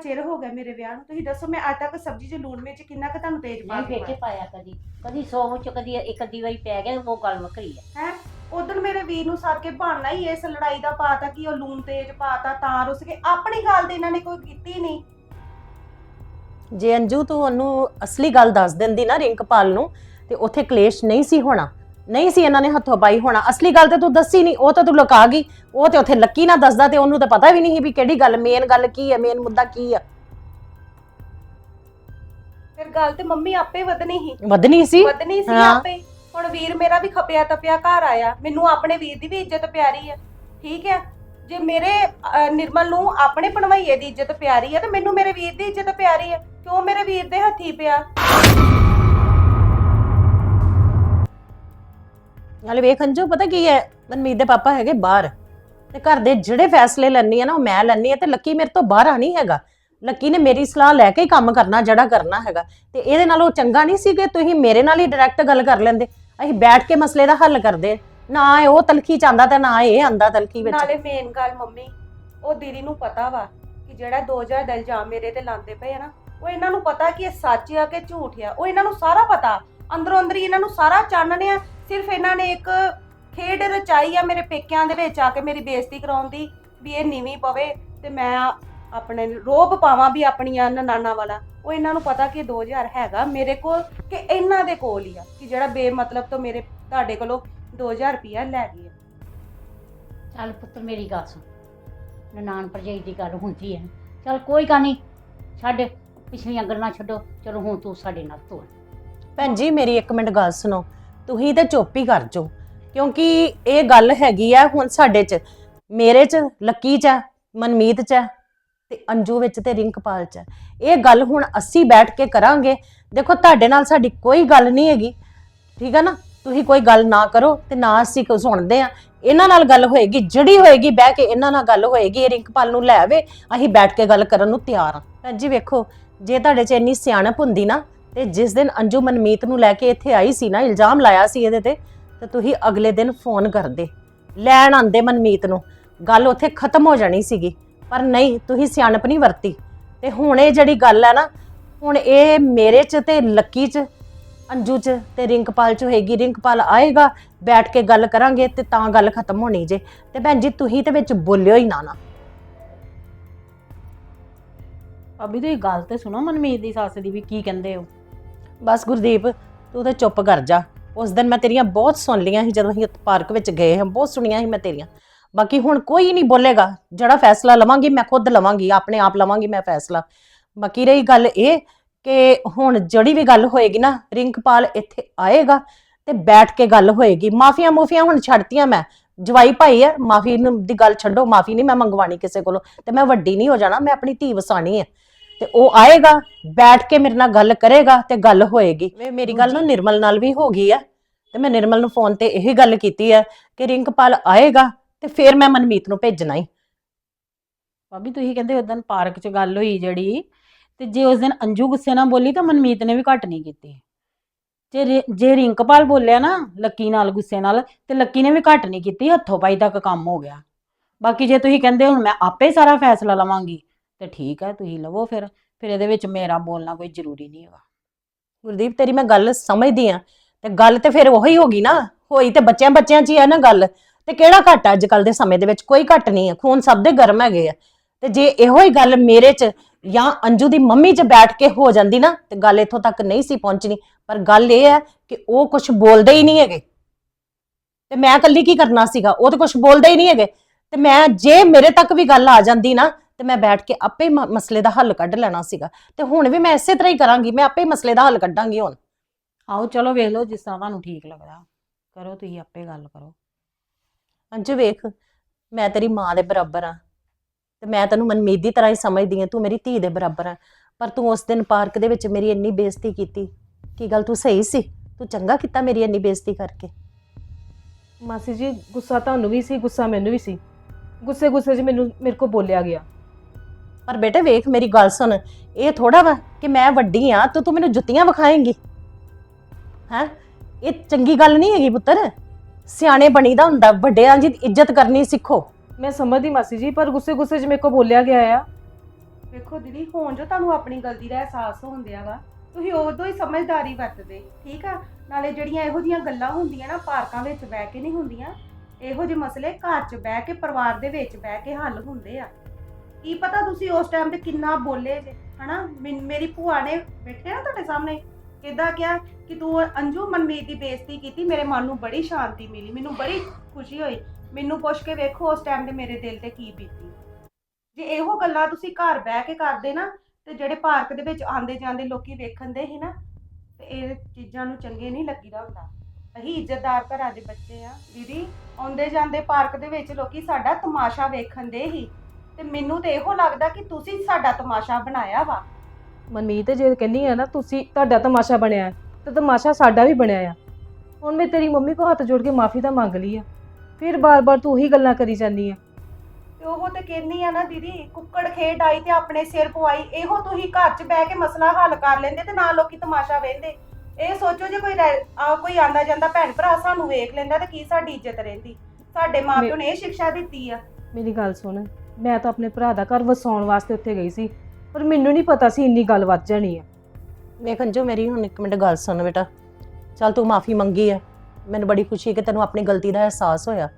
ਚਿਰ ਹੋ ਗਿਆ ਮੇਰੇ ਵਿਆਹ ਨੂੰ। ਤੁਸੀਂ ਦੱਸੋ ਮੈਂ ਅੱਜ ਤੱਕ ਸਬਜ਼ੀ 'ਚ ਲੂਣ ਮਿਰਚ ਕਿੰਨਾ ਕੁ ਤੁਹਾਨੂੰ ਤੇਜ਼ ਪਾ ਕੇ ਵੇਖੇ ਪਾਇਆ ਕਦੀ? ਕਦੀ ਸੌ ਚ ਕਦੀ ਇੱਕ ਅੱਧੀ ਵਾਰੀ ਪੈ ਗਿਆ ਉਹ ਗੱਲ ਵੱਖਰੀ ਹੈ ਹੈ? ਉਦੋਂ ਮੇਰੇ ਵੀਰ ਨੂੰ ਸਰ ਕੇ ਬਹਾਨਾ ਹੀ ਇਸ ਲੜਾਈ ਦਾ ਪਾਤਾ ਕਿ ਉਹ ਲੂਣ ਤੇਜ਼ ਪਾਤਾ ਤਾਂ ਰੁੱਸ ਕੇ। ਆਪਣੀ ਗੱਲ ਤੇ ਇਹਨਾਂ ਨੇ ਕੋਈ ਕੀਤੀ ਨਹੀਂ। ਜੇ ਅੰਜੂ ਤੂੰ ਉਹਨੂੰ ਅਸਲੀ ਗੱਲ ਦੱਸ ਦਿੰਦੀ ਨਾ ਰਿੰਕਪਾਲ ਨੂੰ ਤੇ ਉੱਥੇ ਕਲੇਸ਼ ਨਹੀਂ ਸੀ ਹੋਣਾ। ਨਹੀਂ ਸੀ ਇਹਨਾਂ ਨੇ ਹੱਥੋਂ ਪਾਈ ਹੋਣਾ। ਅਸਲੀ ਗੱਲ ਤੇ ਤੂੰ ਦੱਸੀ ਨਹੀਂ ਉਹ ਤਾਂ ਤੂੰ ਲੁਕਾ ਗਈ। ਉਹ ਤੇ ਉੱਥੇ ਲੱਕੀ ਨਾ ਦੱਸਦਾ ਤੇ ਉਹਨੂੰ ਤਾਂ ਪਤਾ ਵੀ ਨਹੀਂ ਸੀ ਵੀ ਕਿਹੜੀ ਗੱਲ ਮੇਨ ਗੱਲ ਕੀ ਹੈ ਮੇਨ ਮੁੱਦਾ ਕੀ ਆ। ਫਿਰ ਗੱਲ ਤੇ ਮੰਮੀ ਆਪੇ ਵਧਣੀ ਸੀ। ਵਧਣੀ ਸੀ? ਵਧਣੀ ਸੀ ਹਾਂ। ਆਪੇ। ਹੁਣ ਵੀਰ ਮੇਰਾ ਵੀ ਖਪਿਆ ਤਪਿਆ ਘਰ ਆਇਆ। ਮੈਨੂੰ ਆਪਣੇ ਵੀਰ ਦੀ ਵੀ ਇੱਜ਼ਤ ਪਿਆਰੀ ਹੈ ਠੀਕ ਹੈ? ਜੇ ਮੇਰੇ ਅਹ, ਨਿਰਮਲ ਨੂੰ ਆਪਣੇ ਪਣਵਈਏ ਦੀ ਇੱਜ਼ਤ ਪਿਆਰੀ ਹੈ ਤੇ ਮੈਨੂੰ ਮੇਰੇ ਵੀਰ ਦੀ ਇੱਜ਼ਤ ਪਿਆਰੀ ਹੈ ਕਿਉਂ ਮੇਰੇ ਵੀਰ ਦੇ ਹੱਥੀ ਪਿਆ? ਨਾਲੇ ਵੇਖ ਅੰਜੂ, ਪਤਾ ਕੀ ਹੈ? ਮਨਮੀਤ ਦੇ ਪਾਪਾ ਹੈਗੇ ਬਾਹਰ। ਤੇ ਘਰ ਦੇ ਜਿਹੜੇ ਫੈਸਲੇ ਲੈਣੀ ਆ ਨਾ, ਉਹ ਮੈਂ ਲੈਣੀ ਆ ਤੇ ਲੱਕੀ ਮੇਰੇ ਤੋਂ ਬਾਹਰ ਆ ਨਹੀਂ ਹੈਗਾ। ਲੱਕੀ ਨੇ ਮੇਰੀ ਸਲਾਹ ਲੈ ਕੇ ਹੀ ਕੰਮ ਕਰਨਾ, ਜਿਹੜਾ ਕਰਨਾ ਹੈਗਾ। ਤੇ ਇਹਦੇ ਨਾਲ ਉਹ ਚੰਗਾ ਨਹੀਂ ਸੀ ਕਿ ਤੁਸੀਂ ਮੇਰੇ ਨਾਲ ਹੀ ਡਾਇਰੈਕਟ ਗੱਲ ਕਰ ਲੈਂਦੇ। ਅਸੀਂ ਬੈਠ ਕੇ ਮਸਲੇ ਦਾ ਹੱਲ ਕਰਦੇ। ਨਾ ਇਹ ਉਹ ਤਲਖੀ ਚਾਹੁੰਦਾ ਤੇ ਨਾ ਇਹ ਆਂਦਾ ਤਲਖੀ ਵਿੱਚ। ਨਾਲੇ ਮੇਨ ਗੱਲ ਮੰਮੀ, ਉਹ ਦੀਦੀ ਨੂੰ ਪਤਾ ਵਾ ਕਿ ਜਿਹੜਾ 2000 ਦਾ ਇਲਜ਼ਾਮ ਮੇਰੇ ਤੇ ਲਾਉਂਦੇ ਪਏ ਆ ਨਾ, ਉਹ ਇਹਨਾਂ ਨੂੰ ਪਤਾ ਕਿ ਇਹ ਸੱਚ ਆ ਕਿ ਝੂਠ ਆ। ਉਹ ਇਹਨਾਂ ਨੂੰ ਸਾਰਾ ਪਤਾ। ਅੰਦਰੋਂ ਅੰਦਰ ਹੀ ਇਹਨਾਂ ਨੂੰ ਸਾਰਾ ਚਾਨਣ ਆ, ਸਿਰਫ ਇਹਨਾਂ ਨੇ ਇੱਕ ਖੇਡ ਰਚਾਈ ਆ ਮੇਰੇ ਪੇਕਿਆਂ ਦੇ ਵਿੱਚ ਆ ਕੇ ਮੇਰੀ ਬੇਇੱਜ਼ਤੀ ਕਰਾਉਣ ਦੀ, ਵੀ ਇਹ ਨੀਵੀਂ ਪਵੇ ਤੇ ਮੈਂ ਆਪਣੇ ਰੋਬ ਪਾਵਾਂ ਵੀ ਆਪਣੀਆਂ ਨਨਾਨਾ ਵਾਲਾ। ਉਹ ਇਹਨਾਂ ਨੂੰ ਪਤਾ ਕਿ 2000 ਹੈਗਾ ਮੇਰੇ ਕੋਲ, ਕਿ ਇਹਨਾਂ ਦੇ ਕੋਲ ਹੀ ਆ, ਕਿ ਜਿਹੜਾ ਬੇਮਤਲਬ ਤੋਂ ਮੇਰੇ, ਤੁਹਾਡੇ ਕੋਲੋਂ 2000 ਰੁਪਇਆ ਲੈ ਗਈ ਆ। ਚੱਲ ਪੁੱਤਰ ਮੇਰੀ ਗੱਲ ਸੁਣ। ਨਨਾਣ ਭਰਜਾਈ ਦੀ ਗੱਲ ਹੁੰਦੀ ਹੈ ਚੱਲ ਕੋਈ ਗੱਲ ਨਹੀਂ ਛੱਡ, ਪਿਛਲੀਆਂ ਗੱਲਾਂ ਛੱਡੋ, ਚਲੋ ਹੁਣ ਤੂੰ ਸਾਡੇ ਨਾਲ ਤੋਰ। ਭੈਣ ਜੀ ਮੇਰੀ ਇੱਕ ਮਿੰਟ ਗੱਲ ਸੁਣੋ। ਤੁਸੀਂ ਤਾਂ ਚੁੱਪ ਹੀ ਕਰ ਜੋ ਕਿਉਂਕਿ ਇਹ ਗੱਲ ਹੈਗੀ ਆ ਹੁਣ ਸਾਡੇ 'ਚ ਮੇਰੇ 'ਚ ਲੱਕੀ 'ਚ ਆ, ਮਨਮੀਤ 'ਚ ਆ, ਤੇ ਅੰਜੂ ਵਿੱਚ ਤੇ ਰਿੰਕਪਾਲ 'ਚ ਆ। ਇਹ ਗੱਲ ਹੁਣ ਅਸੀਂ ਬੈਠ ਕੇ ਕਰਾਂਗੇ। ਦੇਖੋ ਤੁਹਾਡੇ ਨਾਲ ਸਾਡੀ ਕੋਈ ਗੱਲ ਨਹੀਂ ਹੈਗੀ ਠੀਕ ਹੈ ਨਾ? ਤੁਸੀਂ ਕੋਈ ਗੱਲ ਨਾ ਕਰੋ ਤੇ ਨਾ ਅਸੀਂ ਕੋ ਸੁਣਦੇ ਆ। ਇਹਨਾਂ ਨਾਲ ਗੱਲ ਹੋਏਗੀ ਜਿਹੜੀ ਹੋਏਗੀ ਬਹਿ ਕੇ ਇਹਨਾਂ ਨਾਲ ਗੱਲ ਹੋਏਗੀ ਇਹ ਰਿੰਕਪਾਲ ਨੂੰ ਲੈ ਆਵੇ ਅਸੀਂ ਬੈਠ ਕੇ ਗੱਲ ਕਰਨ ਨੂੰ ਤਿਆਰ ਆ। ਭੈਣ ਜੀ ਵੇਖੋ ਜੇ ਤੁਹਾਡੇ 'ਚ ਇੰਨੀ ਸਿਆਣਪ ਹੁੰਦੀ ਨਾ ਤੇ ਜਿਸ ਦਿਨ ਅੰਜੂ ਮਨਮੀਤ ਨੂੰ ਲੈ ਕੇ ਇੱਥੇ ਆਈ ਸੀ ਨਾ, ਇਲਜ਼ਾਮ ਲਾਇਆ ਸੀ ਇਹਦੇ ਤੇ ਤੇ ਤੁਸੀਂ ਅਗਲੇ ਦਿਨ ਫੋਨ ਕਰਦੇ। ਲੈਣ ਆਂਦੇ ਮਨਮੀਤ ਨੂੰ। ਗੱਲ ਉੱਥੇ ਖਤਮ ਹੋ ਜਾਣੀ ਸੀਗੀ, ਪਰ ਨਹੀਂ, ਤੁਸੀਂ ਸਿਆਣਪ ਨਹੀਂ ਵਰਤੀ। ਤੇ ਹੁਣ ਇਹ ਜਿਹੜੀ ਗੱਲ ਹੈ ਨਾ, ਹੁਣ ਇਹ ਮੇਰੇ 'ਚ ਤੇ ਲੱਕੀ 'ਚ, ਅੰਜੂ 'ਚ ਤੇ ਰਿੰਕਪਾਲ 'ਚ ਹੋਏਗੀ। ਰਿੰਕਪਾਲ ਆਏਗਾ, ਬੈਠ ਕੇ ਗੱਲ ਕਰਾਂਗੇ ਤੇ ਤਾਂ ਗੱਲ ਖਤਮ ਹੋਣੀ ਜੇ। ਤੇ ਭੈਣ ਜੀ, ਤੁਸੀਂ ਤੇ ਵਿੱਚ ਬੋਲਿਓ ਹੀ ਨਾ ਨਾ। ਭਾਬੀ, ਤੁਸੀਂ ਗੱਲ ਤੇ ਸੁਣੋ ਮਨਮੀਤ ਦੀ ਸੱਸ ਦੀ ਵੀ ਕੀ ਕਹਿੰਦੇ ਹੋ। ਬਸ ਗੁਰਦੀਪ, ਤੂੰ ਤਾਂ ਚੁੱਪ ਕਰ ਜਾ। ਉਸ ਦਿਨ ਮੈਂ ਤੇਰੀਆਂ ਬਹੁਤ ਸੁਣ ਲੀਆਂ ਸੀ, ਜਦੋਂ ਅਸੀਂ ਪਾਰਕ ਵਿੱਚ ਗਏ ਹਾਂ, ਬਹੁਤ ਸੁਣੀਆਂ ਸੀ ਮੈਂ ਤੇਰੀਆਂ। ਬਾਕੀ ਹੁਣ ਕੋਈ ਨਹੀਂ ਬੋਲੇਗਾ, ਜਿਹੜਾ ਫੈਸਲਾ ਲਵਾਂਗੀ ਮੈਂ ਖੁਦ ਲਵਾਂਗੀ, ਆਪਣੇ ਆਪ ਲਵਾਂਗੀ ਮੈਂ ਫੈਸਲਾ। ਬਾਕੀ ਰਹੀ ਗੱਲ ਇਹ ਕਿ ਹੁਣ ਜਿਹੜੀ ਵੀ ਗੱਲ ਹੋਏਗੀ ਨਾ, ਰਿੰਕਪਾਲ ਇੱਥੇ ਆਏਗਾ ਤੇ ਬੈਠ ਕੇ ਗੱਲ ਹੋਏਗੀ। ਮਾਫੀਆਂ ਮੂਫੀਆਂ ਹੁਣ ਛੱਡਤੀਆਂ ਮੈਂ। ਜਵਾਈ ਭਾਈ ਹੈ ਮਾਫੀ ਦੀ ਗੱਲ ਛੱਡੋ, ਮਾਫੀ ਨਹੀਂ ਮੈਂ ਮੰਗਵਾਣੀ ਕਿਸੇ ਕੋਲੋਂ। ਤੇ ਮੈਂ ਵੱਡੀ ਨਹੀਂ ਹੋ ਜਾਣਾ, ਮੈਂ ਆਪਣੀ ਧੀ ਵਸਾਣੀ ਹੈ ਤੇ ਉਹ ਆਏਗਾ ਬੈਠ ਕੇ ਮੇਰੇ ਨਾਲ ਗੱਲ ਕਰੇਗਾ ਤੇ ਗੱਲ ਹੋਏਗੀ। ਮੇਰੀ ਗੱਲ ਨਾ ਨਿਰਮਲ ਨਾਲ ਵੀ ਹੋ ਗਈ ਹੈ ਤੇ ਮੈਂ ਨਿਰਮਲ ਨੂੰ ਫੋਨ ਤੇ ਇਹੀ ਗੱਲ ਕੀਤੀ ਹੈ ਕਿ ਰਿੰਕਪਾਲ ਆਏਗਾ ਤੇ ਫਿਰ ਮੈਂ ਮਨਮੀਤ ਨੂੰ ਭੇਜਣਾ ਹੀ ਭਾਬੀ ਤੁਸੀਂ ਕਹਿੰਦੇ ਉਸ ਦਿਨ ਪਾਰਕ 'ਚ ਗੱਲ ਹੋਈ ਜਿਹੜੀ ਤੇ ਜੇ ਉਸ ਦਿਨ ਅੰਜੂ ਗੁੱਸੇ ਨਾਲ ਬੋਲੀ ਤਾਂ ਮਨਮੀਤ ਨੇ ਵੀ ਘੱਟ ਨਹੀਂ ਕੀਤੀ। ਜੇ ਰਿ- ਜੇ ਰਿੰਕਪਾਲ ਬੋਲਿਆ ਨਾ ਲੱਕੀ ਨਾਲ ਗੁੱਸੇ ਨਾਲ ਤੇ ਲੱਕੀ ਨੇ ਵੀ ਘੱਟ ਨਹੀਂ ਕੀਤੀ ਹੱਥੋਂ ਪਾਈ ਤੱਕ ਕੰਮ ਹੋ ਗਿਆ। ਬਾਕੀ ਜੇ ਤੁਸੀਂ ਕਹਿੰਦੇ ਹੁਣ ਮੈਂ ਆਪੇ ਸਾਰਾ ਫੈਸਲਾ ਲਵਾਂਗੀ ਤੇ ਠੀਕ ਹੈ ਤੁਸੀਂ ਲਵੋ ਫਿਰ ਫਿਰ ਇਹਦੇ ਵਿੱਚ ਮੇਰਾ ਬੋਲਣਾ ਕੋਈ ਜ਼ਰੂਰੀ ਨਹੀਂ ਹੈਗਾ। ਗੁਰਦੀਪ, ਤੇਰੀ ਮੈਂ ਗੱਲ ਸਮਝਦੀ ਆ, ਤੇ ਗੱਲ ਤੇ ਫਿਰ ਉਹੀ ਹੋ ਗਈ ਨਾ, ਹੋਈ ਤੇ ਬੱਚਿਆਂ ਬੱਚਿਆਂ 'ਚ ਹੀ ਆ ਨਾ ਗੱਲ, ਤੇ ਕਿਹੜਾ ਘੱਟ ਅੱਜ ਕੱਲ ਦੇ ਸਮੇਂ ਦੇ ਵਿੱਚ, ਕੋਈ ਘੱਟ ਨਹੀਂ ਆ, ਖੂਨ ਸਭ ਦੇ ਗਰਮ ਹੈਗੇ ਆ। ਤੇ ਜੇ ਇਹੋ ਹੀ ਗੱਲ ਮੇਰੇ 'ਚ ਜਾਂ ਅੰਜੂ ਦੀ ਮੰਮੀ 'ਚ ਬੈਠ ਕੇ ਹੋ ਜਾਂਦੀ ਨਾ, ਤੇ ਗੱਲ ਇੱਥੋਂ ਤੱਕ ਨਹੀਂ ਸੀ ਪਹੁੰਚਣੀ, ਪਰ ਗੱਲ ਇਹ ਹੈ ਕਿ ਉਹ ਕੁਝ ਬੋਲਦੇ ਹੀ ਨਹੀਂ ਹੈਗੇ। ਤੇ ਮੈਂ ਇਕੱਲੀ ਕੀ ਕਰਨਾ ਸੀਗਾ, ਉਹ ਤਾਂ ਕੁਝ ਬੋਲਦੇ ਹੀ ਨਹੀਂ ਹੈਗੇ। ਤੇ ਮੈਂ, ਜੇ ਮੇਰੇ ਤੱਕ ਵੀ ਗੱਲ ਆ ਜਾਂਦੀ ਨਾ ਤੇ ਮੈਂ ਬੈਠ ਕੇ ਆਪੇ ਮ- ਮਸਲੇ ਦਾ ਹੱਲ ਕੱਢ ਲੈਣਾ ਸੀਗਾ। ਤੇ ਹੁਣ ਵੀ ਮੈਂ ਇਸੇ ਤਰ੍ਹਾਂ ਹੀ ਕਰਾਂਗੀ ਮੈਂ ਆਪੇ ਮਸਲੇ ਦਾ ਹੱਲ ਕੱਢਾਂਗੀ ਹੁਣ। ਆਓ ਚਲੋ ਵੇਖ ਲਓ ਜਿਸ ਤਰ੍ਹਾਂ ਤੁਹਾਨੂੰ ਠੀਕ ਲੱਗਦਾ। ਕਰੋ ਤੁਸੀਂ ਆਪੇ ਗੱਲ ਕਰੋ। ਅੰਜੂ ਵੇਖ ਮੈਂ ਤੇਰੀ ਮਾਂ ਦੇ ਬਰਾਬਰ ਆ। ਤੇ ਮੈਂ ਤੈਨੂੰ ਮਨਮੀਤ ਦੀ ਤਰ੍ਹਾਂ ਹੀ ਸਮਝਦੀ ਆ ਤੂੰ ਮੇਰੀ ਧੀ ਦੇ ਬਰਾਬਰ ਆ। ਪਰ ਤੂੰ ਉਸ ਦਿਨ ਪਾਰਕ ਦੇ ਵਿੱਚ ਮੇਰੀ ਇੰਨੀ ਬੇਇੱਜ਼ਤੀ ਕੀਤੀ। ਕੀ ਗੱਲ ਤੂੰ ਸਹੀ ਸੀ? ਤੂੰ ਚੰਗਾ ਕੀਤਾ ਮੇਰੀ ਇੰਨੀ ਬੇਇੱਜ਼ਤੀ ਕਰਕੇ। ਮਾਸੀ ਜੀ ਗੁੱਸਾ ਤੁਹਾਨੂੰ ਵੀ ਸੀ ਗੁੱਸਾ ਮੈਨੂੰ ਵੀ ਸੀ। ਗੁੱਸੇ ਗੁੱਸੇ 'ਚ ਮੈਨੂੰ ਮੇਰੇ ਕੋ ਬੋਲਿਆ ਗਿਆ। ਪਰ ਬੇਟੇ ਵੇਖ ਮੇਰੀ ਗੱਲ ਸੁਣ ਇਹ ਥੋੜਾ ਵਾ ਕਿ ਮੈਂ ਵੱਡੀ ਆ ਤੂੰ ਤੂੰ ਮੈਨੂੰ ਜੁੱਤੀਆਂ ਵਿਖਾਏਂਗੀ। ਹੈ? ਇਹ ਚੰਗੀ ਗੱਲ ਨਹੀਂ ਹੈਗੀ ਪੁੱਤਰ। ਸਿਆਣੇ ਬਣੀਦਾ ਹੁੰਦਾ ਵੱਡਿਆਂ ਦੀ ਇੱਜ਼ਤ ਕਰਨੀ ਸਿੱਖੋ। ਮੈਂ ਸਮਝਦੀ ਮਾਸੀ ਜੀ ਪਰ ਗੁੱਸੇ ਗੁੱਸੇ 'ਚ ਮੇਰੇ ਕੋ ਬੋਲਿਆ ਗਿਆ ਆ। ਵੇਖੋ ਦੀਦੀ ਹੁਣ ਜੋ ਤੁਹਾਨੂੰ ਆਪਣੀ ਗਲਤੀ ਦਾ ਅਹਿਸਾਸ ਹੁੰਦਿਆ ਵਾ ਤੁਸੀਂ ਉਦੋਂ ਹੀ ਸਮਝਦਾਰੀ ਵਰਤਦੇ ਠੀਕ ਆ? ਨਾਲੇ ਜਿਹੜੀਆਂ ਇਹੋ ਜੀਆਂ ਗੱਲਾਂ ਹੁੰਦੀਆਂ ਨਾ ਪਾਰਕਾਂ ਵਿੱਚ ਬਹਿ ਕੇ ਨਹੀਂ ਹੁੰਦੀਆਂ ਇਹੋ ਜਿਹੇ ਮਸਲੇ ਘਰ 'ਚ ਬਹਿ ਕੇ ਪਰਿਵਾਰ ਦੇ ਵਿੱਚ ਬਹਿ ਕੇ ਹੱਲ ਹੁੰਦੇ ਆ। ਕੀ ਪਤਾ ਤੁਸੀਂ ਉਸ ਟਾਈਮ ਤੇ ਕਿੰਨਾ ਬੋਲੇ ਜੇ, ਹਨਾ? ਮੈਨ- ਮੇਰੀ ਭੂਆ ਨੇ ਬੈਠੇ ਨਾ ਤੁਹਾਡੇ ਸਾਹਮਣੇ, ਕਿੱਦਾਂ ਕਿਹਾ ਕਿ ਤੂੰ ਅੰਜੂ ਮਨਮੀਤ ਦੀ ਬੇਇੱਜ਼ਤੀ ਕੀਤੀ, ਮੇਰੇ ਮਨ ਨੂੰ ਬੜੀ ਸ਼ਾਂਤੀ ਮਿਲੀ, ਮੈਨੂੰ ਬੜੀ ਖੁਸ਼ੀ ਹੋਈ। ਮੈਨੂੰ ਪੁੱਛ ਕੇ ਵੇਖੋ ਉਸ ਟਾਈਮ ਤੇ ਮੇਰੇ ਦਿਲ ਤੇ ਕੀ ਬੀਤੀ। ਜੇ ਇਹੋ ਗੱਲਾਂ ਤੁਸੀਂ ਘਰ ਬਹਿ ਕੇ ਕਰਦੇ ਨਾ, ਤੇ ਜਿਹੜੇ ਪਾਰਕ ਦੇ ਵਿੱਚ ਆਉਂਦੇ ਜਾਂਦੇ ਲੋਕੀ ਵੇਖਣ ਦੇ ਸੀ ਨਾ, ਤੇ ਇਹ ਚੀਜ਼ਾਂ ਨੂੰ ਚੰਗੇ ਨਹੀਂ ਲੱਗੀਦਾ ਹੁੰਦਾ। ਅਸੀਂ ਇੱਜ਼ਤਦਾਰ ਘਰਾਂ ਦੇ ਬੱਚੇ ਆ, ਦੀਦੀ, ਆਉਂਦੇ ਜਾਂਦੇ ਪਾਰਕ ਦੇ ਵਿੱਚ ਲੋਕੀ ਸਾਡਾ ਤਮਾਸ਼ਾ ਵੇਖਣ ਦੇ ਹੀ। ਤੇ ਮੈਨੂੰ ਤੇ ਇਹੋ ਲੱਗਦਾ ਕਿ ਤੁਸੀਂ ਸਾਡਾ ਤਮਾਸ਼ਾ ਬਣਾਇਆ ਵਾ। ਮਨਮੀਤ ਜੇ ਕਹਿੰਨੀ ਆ ਨਾ ਤੁਸੀਂ ਤੁਹਾਡਾ ਤਮਾਸ਼ਾ ਬਣਿਆ ਹੈ, ਤੇ ਤਮਾਸ਼ਾ ਸਾਡਾ ਵੀ ਬਣਿਆ ਆ। ਹੁਣ ਮੈਂ ਤੇਰੀ ਮੰਮੀ ਕੋ ਹੱਥ ਜੋੜ ਕੇ ਮਾਫੀ ਤਾਂ ਮੰਗ ਲਈ ਆ। ਫਿਰ ਬਾਰ-ਬਾਰ ਤੂੰ ਉਹੀ ਗੱਲਾਂ ਕਰੀ ਜਾਂਦੀ ਆ। ਤੇ ਉਹ ਤੇ ਕਹਿੰਨੀ ਆ ਨਾ ਦੀਦੀ ਕੁੱਕੜ ਖੇਡ ਆਈ ਤੇ ਆਪਣੇ ਸਿਰ ਪਵਾਈ ਇਹੋ ਤੁਸੀਂ ਘਰ 'ਚ ਬਹਿ ਕੇ ਮਸਲਾ ਹੱਲ ਕਰ ਲੈਂਦੇ ਤੇ ਨਾ ਲੋਕੀ ਤਮਾਸ਼ਾ ਵੇਖਦੇ। ਇਹ ਸੋਚੋ ਜੇ ਕੋਈ ਰਹਿ- ਆ ਕੋਈ ਆਂਦਾ ਜਾਂਦਾ ਭੈਣ ਭਰਾ ਸਾਨੂੰ ਵੇਖ ਲੈਂਦਾ ਤੇ ਕੀ ਸਾਡੀ ਇੱਜ਼ਤ ਰਹਿੰਦੀ। ਸਾਡੇ ਮਾਪਿਓ ਨੇ ਇਹ ਸਿੱਖਿਆ ਦਿੱਤੀ ਆ। ਮੇਰੀ ਗੱਲ ਸੁਣ ਮੈਂ ਤਾਂ ਆਪਣੇ ਭਰਾ ਦਾ ਘਰ ਵਸਾਉਣ ਵਾਸਤੇ ਉੱਥੇ ਗਈ ਸੀ, ਪਰ ਮੈਨੂੰ ਨਹੀਂ ਪਤਾ ਸੀ ਇੰਨੀ ਗੱਲ ਵੱਧ ਜਾਣੀ ਆ। ਵੇਖ ਅੰਜੂ ਮੇਰੀ ਹੁਣ ਇੱਕ ਮਿੰਟ ਗੱਲ ਸੁਣ ਬੇਟਾ, ਚੱਲ ਤੂੰ ਮਾਫੀ ਮੰਗੀ ਆ, ਮੈਨੂੰ ਬੜੀ ਖੁਸ਼ੀ ਕਿ ਤੈਨੂੰ ਆਪਣੀ ਗਲਤੀ ਦਾ ਅਹਿਸਾਸ ਹੋਇਆ।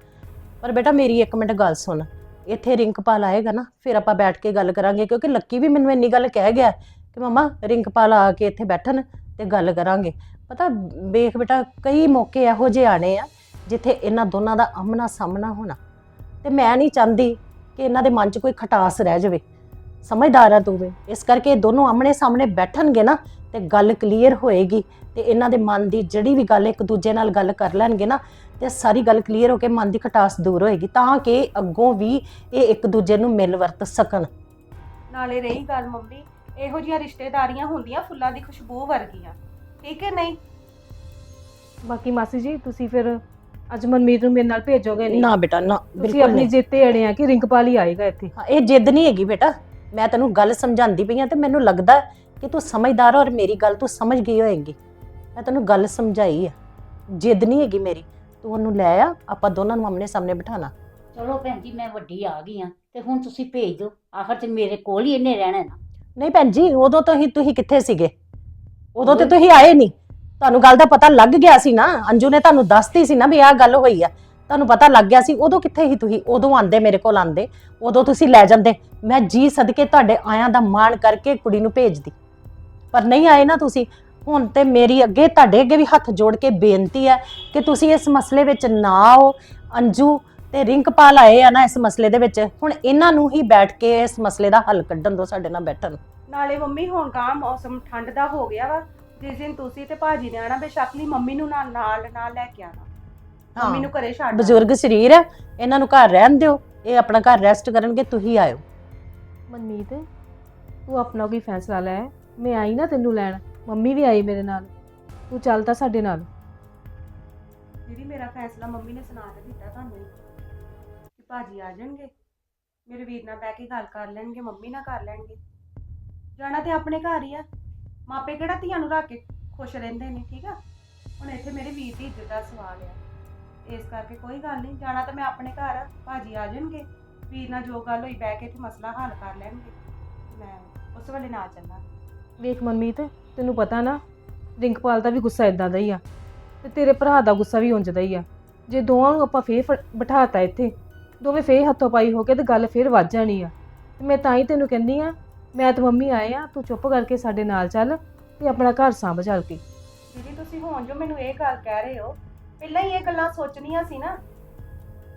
ਪਰ ਬੇਟਾ ਮੇਰੀ ਇੱਕ ਮਿੰਟ ਗੱਲ ਸੁਣ, ਇੱਥੇ ਰਿੰਕਪਾਲ ਆਏਗਾ ਨਾ, ਫਿਰ ਆਪਾਂ ਬੈਠ ਕੇ ਗੱਲ ਕਰਾਂਗੇ, ਕਿਉਂਕਿ ਲੱਕੀ ਵੀ ਮੈਨੂੰ ਇੰਨੀ ਗੱਲ ਕਹਿ ਗਿਆ ਕਿ ਮਮਾ ਰਿੰਕਪਾਲ ਆ ਕੇ ਇੱਥੇ ਬੈਠਣ ਤੇ ਗੱਲ ਕਰਾਂਗੇ। ਪਤਾ, ਵੇਖ ਬੇਟਾ, ਕਈ ਮੌਕੇ ਇਹੋ ਜਿਹੇ ਆਣੇ ਆ ਜਿੱਥੇ ਇਹਨਾਂ ਦੋਨਾਂ ਦਾ ਆਮਣਾ ਸਾਹਮਣਾ ਹੋਣਾ। ਤੇ ਮੈਂ ਨਹੀਂ ਚਾਹੁੰਦੀ ਕਿ ਇਹਨਾਂ ਦੇ ਮਨ 'ਚ ਕੋਈ ਖਟਾਸ ਰਹਿ ਜਾਵੇ। ਸਮਝਦਾਰ ਆ ਤੂੰ ਵੀ। ਇਸ ਕਰਕੇ ਇਹ ਦੋਨੋਂ ਆਮਣੇ ਸਾਹਮਣੇ ਬੈਠਣਗੇ ਨਾ ਤੇ ਗੱਲ ਕਲੀਅਰ ਹੋਏਗੀ ਤੇ ਇਹਨਾਂ ਦੇ ਮਨ ਦੀ ਜਿਹੜੀ ਵੀ ਗੱਲ ਇੱਕ ਦੂਜੇ ਨਾਲ ਗੱਲ ਕਰ ਲੈਣਗੇ ਨਾ ਤੇ ਸਾਰੀ ਗੱਲ ਕਲੀਅਰ ਹੋ ਕੇ ਮਨ ਦੀ ਖਟਾਸ ਦੂਰ ਹੋਏਗੀ ਤਾਂ ਕਿ ਅੱਗੋਂ ਵੀ ਇਹ ਇੱਕ ਦੂਜੇ ਨੂੰ ਮਿਲ ਵਰਤ ਸਕਣ। ਨਾਲੇ ਰਹੀ ਗੱਲ ਮੰਮੀ ਇਹੋ ਜਿਹੀਆਂ ਰਿਸ਼ਤੇਦਾਰੀਆਂ ਹੁੰਦੀਆਂ ਫੁੱਲਾਂ ਦੀ ਖੁਸ਼ਬੂ ਵਰਗੀਆਂ। ਠੀਕ ਹੈ ਨਹੀਂ? ਬਾਕੀ ਮਾਸੀ ਜੀ ਤੁਸੀਂ ਫਿਰ ਅੱਜ ਮਨਮੀਤ ਨੂੰ ਮੇਰੇ ਨਾਲ ਭੇਜੋਗੇ ਨਹੀਂ? ਨਾ ਬੇਟਾ ਨਾ ਤੁਸੀਂ ਬਿਲਕੁਲ ਆਪਣੀ ਨਹੀਂ। ਜਿੱਦ ਤੇ ਅੜੇ ਆ ਕਿ ਰਿੰਕਪਾਲ ਹੀ ਆਏਗਾ ਇੱਥੇ। ਹਾਂ, ਇਹ ਜਿੱਦ ਨਹੀਂ ਹੈਗੀ ਬੇਟਾ। ਮੈਂ ਤੈਨੂੰ ਗੱਲ ਸਮਝਾਉਂਦੀ ਪਈ ਆ ਤੇ ਮੈਨੂੰ ਲੱਗਦਾ ਕਿ ਤੂੰ ਸਮਝਦਾਰ ਔਰ ਮੇਰੀ ਗੱਲ ਤੂੰ ਸਮਝ ਗਈ ਹੋਏਂਗੀ। ਮੈਂ ਤੈਨੂੰ ਗੱਲ ਸਮਝਾਈ ਆ। ਜਿੱਦ ਨਹੀਂ ਹੈਗੀ ਮੇਰੀ। ਤੂੰ ਉਹਨੂੰ ਲੈ ਆ ਆਪਾਂ ਦੋਨਾਂ ਨੂੰ ਆਮਣੇ ਸਾਹਮਣੇ ਬਿਠਾਣਾ ਚਲੋ ਭੈਣ ਜੀ ਮੈਂ ਵੱਡੀ ਆ ਗਈ ਆ ਤੇ ਹੁਣ ਤੁਸੀਂ ਭੇਜ ਦਿਓ। ਆਖਰ ਤੇ ਮੇਰੇ ਕੋਲ ਹੀ ਇਹਨੇ ਰਹਿਣਾ ਨਾ। ਨਹੀਂ ਭੈਣ ਜੀ ਉਦੋਂ ਤੋਂ ਹੀ ਤੁਸੀਂ ਕਿੱਥੇ ਸੀਗੇ? ਉਦੋਂ ਤੇ ਤੁਸੀਂ ਆਏ ਨਹੀਂ। ਤੁਹਾਨੂੰ ਗੱਲ ਦਾ ਪਤਾ ਲੱਗ ਗਿਆ ਸੀ ਨਾ, ਅੰਜੂ ਨੇ ਤੁਹਾਨੂੰ ਦੱਸਤੀ ਸੀ ਨਾ ਵੀ ਆਹ ਗੱਲ ਹੋਈ ਆ। ਤੁਹਾਨੂੰ ਪਤਾ ਲੱਗ ਗਿਆ ਸੀ, ਉਦੋਂ ਕਿੱਥੇ ਸੀ ਤੁਸੀਂ? ਉਦੋਂ ਆਂਦੇ ਮੇਰੇ ਕੋਲ ਆਂਦੇ ਉਦੋਂ ਤੁਸੀਂ ਲੈ ਜਾਂਦੇ। ਮੈਂ ਜੀ ਸਦਕੇ ਤੁਹਾਡੇ ਆਇਆਂ ਦਾ ਮਾਣ ਕਰਕੇ ਕੁੜੀ ਨੂੰ ਭੇਜਦੀ। ਪਰ ਨਹੀਂ ਆਏ ਨਾ ਤੁਸੀਂ। ਹੁਣ ਤੇ ਮੇਰੀ ਅੱਗੇ ਤੁਹਾਡੇ ਅੱਗੇ ਵੀ ਹੱਥ ਜੋੜ ਕੇ ਬੇਨਤੀ ਹੈ ਕਿ ਤੁਸੀਂ ਇਸ ਮਸਲੇ ਵਿੱਚ ਨਾ ਆਓ। ਅੰਜੂ ਤੇ ਰਿੰਕਪਾਲ ਆਏ ਆ ਨਾ ਇਸ ਮਸਲੇ ਦੇ ਵਿੱਚ। ਹੁਣ ਇਹਨਾਂ ਨੂੰ ਹੀ ਬੈਠ ਕੇ ਇਸ ਮਸਲੇ ਦਾ ਹੱਲ ਕੱਢਣ ਦੋ ਸਾਡੇ ਨਾਲ ਬੈਠਣ ਨਾਲੇ ਮੰਮੀ, ਹੁਣ ਕਾ ਮੌਸਮ ਠੰਡ ਦਾ ਹੋ ਗਿਆ ਵਾ। ਜਿਸ ਦਿਨ ਤੁਸੀਂ ਤੇ ਭਾਜੀ ਨੇ ਆਣਾ ਬੇਸ਼ੱਕਲੀ ਮੰਮੀ ਨੂੰ ਨਾਲ ਨਾਲ ਨਾਲ ਲੈ ਕੇ ਆਣਾ ਮੰਮੀ ਨੂੰ ਘਰੇ ਛੱਡ ਆਉਣਾ। ਬਜ਼ੁਰਗ ਸਰੀਰ ਹੈ ਇਹਨਾਂ ਨੂੰ ਘਰ ਰਹਿਣ ਦਿਓ ਇਹ ਆਪਣਾ ਘਰ ਰੈਸਟ ਕਰਨਗੇ ਤੁਸੀਂ ਆਇਓ। ਮਨਮੀਤ ਤੂੰ ਆਪਣਾ ਕੋਈ ਫੈਸਲਾ ਲੈ ਮੈਂ ਆਈ ਨਾ ਤੈਨੂੰ ਲੈਣ ਮੰਮੀ ਵੀ ਆਈ ਮੇਰੇ ਨਾਲ। ਤੂੰ ਚੱਲ ਤਾਂ ਸਾਡੇ ਨਾਲ। ਦੀਦੀ ਮੇਰਾ ਫੈਸਲਾ ਮੰਮੀ ਨੇ ਸੁਣਾ ਤੇ ਦਿੱਤਾ ਤੁਹਾਨੂੰ ਕਿ ਭਾਜੀ ਆ ਜਾਣਗੇ। ਮੇਰੇ ਵੀਰ ਨਾਲ ਬਹਿ ਕੇ ਗੱਲ ਕਰ ਲੈਣਗੇ ਮੰਮੀ ਨਾਲ ਕਰ ਲੈਣਗੇ। ਜਾਣਾ ਤੇ ਆਪਣੇ ਘਰ ਹੀ ਆ। ਮਾਪੇ ਕਿਹੜਾ ਧੀਆਂ ਨੂੰ ਰੱਖ ਕੇ ਖੁਸ਼ ਰਹਿੰਦੇ ਨੇ, ਠੀਕ ਆ? ਹੁਣ ਇੱਥੇ ਮੇਰੇ ਵੀਰ ਦੀ ਇੱਜ਼ਤ ਦਾ ਸਵਾਲ ਆ। ਇਸ ਕਰਕੇ ਕੋਈ ਗੱਲ ਨਹੀਂ, ਜਾਣਾ ਤਾਂ ਮੈਂ ਆਪਣੇ ਘਰ ਆ ਭਾਜੀ ਆ ਜਾਣਗੇ। ਵੀਰ ਨਾਲ ਜੋ ਗੱਲ ਹੋਈ, ਬਹਿ ਕੇ ਤੇ ਮਸਲਾ ਹੱਲ ਕਰ ਲੈਣਗੇ। ਮੈਂ ਉਸ ਵੇਲੇ ਨਾਲ ਚੱਲਾਂ। ਵੇਖ ਮਨਮੀਤ, ਤੈਨੂੰ ਪਤਾ ਨਾ, ਰਿੰਕਪਾਲ ਦਾ ਵੀ ਗੁੱਸਾ ਇਦਾਂ ਦਾ ਹੀ ਆ, ਤੇ ਤੇਰੇ ਭਰਾ ਦਾ ਗੁੱਸਾ ਵੀ ਉਂਝ ਦਾ ਹੀ ਆ। ਜੇ ਦੋਵਾਂ ਨੂੰ ਆਪਾਂ ਫੇਰ ਫੜ- ਬਿਠਾਤਾ ਇੱਥੇ, ਦੋਵੇਂ ਫੇਰ ਹੱਥੋਂ ਪਾਈ ਹੋ ਕੇ ਤੇ ਗੱਲ ਫੇਰ ਵੱਧ ਜਾਣੀ ਆ। ਤੇ ਮੈਂ ਤਾਂ ਹੀ ਤੈਨੂੰ ਕਹਿੰਦੀ ਆ ਮੈਂ ਤੇ ਮੰਮੀ ਆਏ ਆ ਤੂੰ ਚੁੱਪ ਕਰਕੇ ਸਾਡੇ ਨਾਲ ਚੱਲ ਤੇ ਆਪਣਾ ਘਰ ਸਾਂਭ ਚੱਲ ਕੇ। ਦੀਦੀ ਤੁਸੀਂ ਹੁਣ ਜੋ ਮੈਨੂੰ ਇਹ ਗੱਲ ਕਹਿ ਰਹੇ ਹੋ ਪਹਿਲਾਂ ਹੀ ਇਹ ਗੱਲਾਂ ਸੋਚਣੀਆਂ ਸੀ ਨਾ।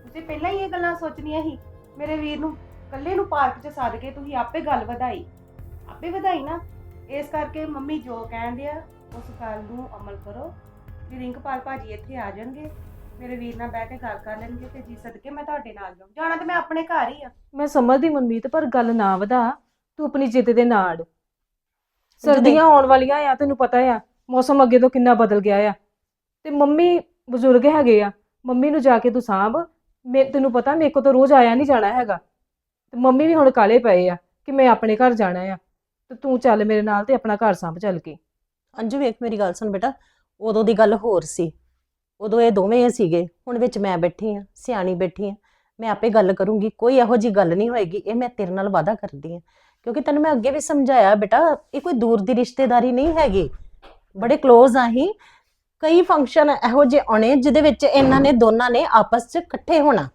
ਤੁਸੀਂ ਪਹਿਲਾਂ ਹੀ ਇਹ ਗੱਲਾਂ ਸੋਚਣੀਆਂ ਸੀ ਮੇਰੇ ਵੀਰ ਨੂੰ ਇਕੱਲੇ ਨੂੰ ਪਾਰਕ 'ਚ ਸੱਦ ਕੇ ਤੁਸੀਂ ਆਪੇ ਗੱਲ ਵਧਾਈ। ਆਪੇ ਵਧਾਈ ਨਾ। ਇਸ ਕਰਕੇ ਮੰਮੀ ਜੋ ਕਹਿੰਦੇ ਆ ਉਸ ਗੱਲ ਨੂੰ ਅਮਲ ਕਰੋ। ਵੀ ਰਿੰਕਪਾਲ ਭਾਜੀ ਇੱਥੇ ਆ ਜਾਣਗੇ ਮੇਰੇ ਵੀਰ ਨਾਲ ਬਹਿ ਕੇ ਗੱਲ ਕਰ ਲੈਣਗੇ ਤੇ ਜੀ ਸਦਕੇ ਮੈਂ ਤੁਹਾਡੇ ਨਾਲ ਜਾਊਂ। ਜਾਣਾ ਤੇ ਮੈਂ ਆਪਣੇ ਘਰ ਹੀ ਆ। ਮੈਂ ਸਮਝਦੀ ਮਨਮੀਤ ਪਰ ਗੱਲ ਨਾ ਵਧਾ। ਤੂੰ ਆਪਣੀ ਜਿੱਦ ਦੇ ਨਾਲ ਸਰਦੀਆਂ ਆਉਣ ਵਾਲੀਆਂ ਆ ਤੈਨੂੰ ਪਤਾ ਆ ਮੌਸਮ ਅੱਗੇ ਤੋਂ ਕਿੰਨਾ ਬਦਲ ਗਿਆ ਆ। ਤੇ ਮੰਮੀ ਬਜ਼ੁਰਗ ਹੈਗੇ ਆ ਮੰਮੀ ਨੂੰ ਜਾ ਕੇ ਤੂੰ ਸਾਂਭ। ਮੈਂ ਤੈਨੂੰ ਪਤਾ ਮੇਰੇ ਕੋਲ ਤਾਂ ਰੋਜ਼ ਆਇਆ ਨਹੀਂ ਜਾਣਾ ਹੈਗਾ। ਤੇ ਮੰਮੀ ਵੀ ਹੁਣ ਕਾਲੇ ਪਏ ਆ ਕਿ ਮੈਂ ਆਪਣੇ ਘਰ ਜਾਣਾ ਆ। ਤੇ ਤੂੰ ਚੱਲ ਮੇਰੇ ਨਾਲ ਤੇ ਆਪਣਾ ਘਰ ਸਾਂਭ ਚੱਲ ਕੇ। ਅੰਜੂ ਵੇਖ ਮੇਰੀ ਗੱਲ ਸੁਣ ਬੇਟਾ ਉਦੋਂ ਦੀ ਗੱਲ ਹੋਰ ਸੀ। ਉਦੋਂ ਇਹ ਦੋਵੇਂ ਸੀਗੇ ਹੁਣ ਵਿੱਚ ਮੈਂ ਬੈਠੀ ਆ ਸਿਆਣੀ ਬੈਠੀ ਆ। ਮੈਂ ਆਪੇ ਗੱਲ ਕਰੂੰਗੀ ਕੋਈ ਇਹੋ ਜੀ ਗੱਲ ਨਹੀਂ ਹੋਏਗੀ ਇਹ ਮੈਂ ਤੇਰੇ ਨਾਲ ਵਾਅਦਾ ਕਰਦੀ ਆ ਕਿਉਂਕਿ ਤੈਨੂੰ ਮੈਂ ਅੱਗੇ ਵੀ ਸਮਝਾਇਆ ਬੇਟਾ ਇਹ ਕੋਈ ਦੂਰ ਦੀ ਰਿਸ਼ਤੇਦਾਰੀ ਨਹੀਂ ਹੈਗੀ। ਬੜੇ ক্লোਜ਼ ਆ ਹੀ ਕਈ ਫੰਕਸ਼ਨ ਇਹੋ ਜਿਹੇ ਆਉਣੇ ਜਿਹਦੇ ਵਿੱਚ ਇਹਨਾਂ ਨੇ ਦੋਨਾਂ ਨੇ ਆਪਸ 'ਚ ਇਕੱਠੇ ਹੋਣਾ।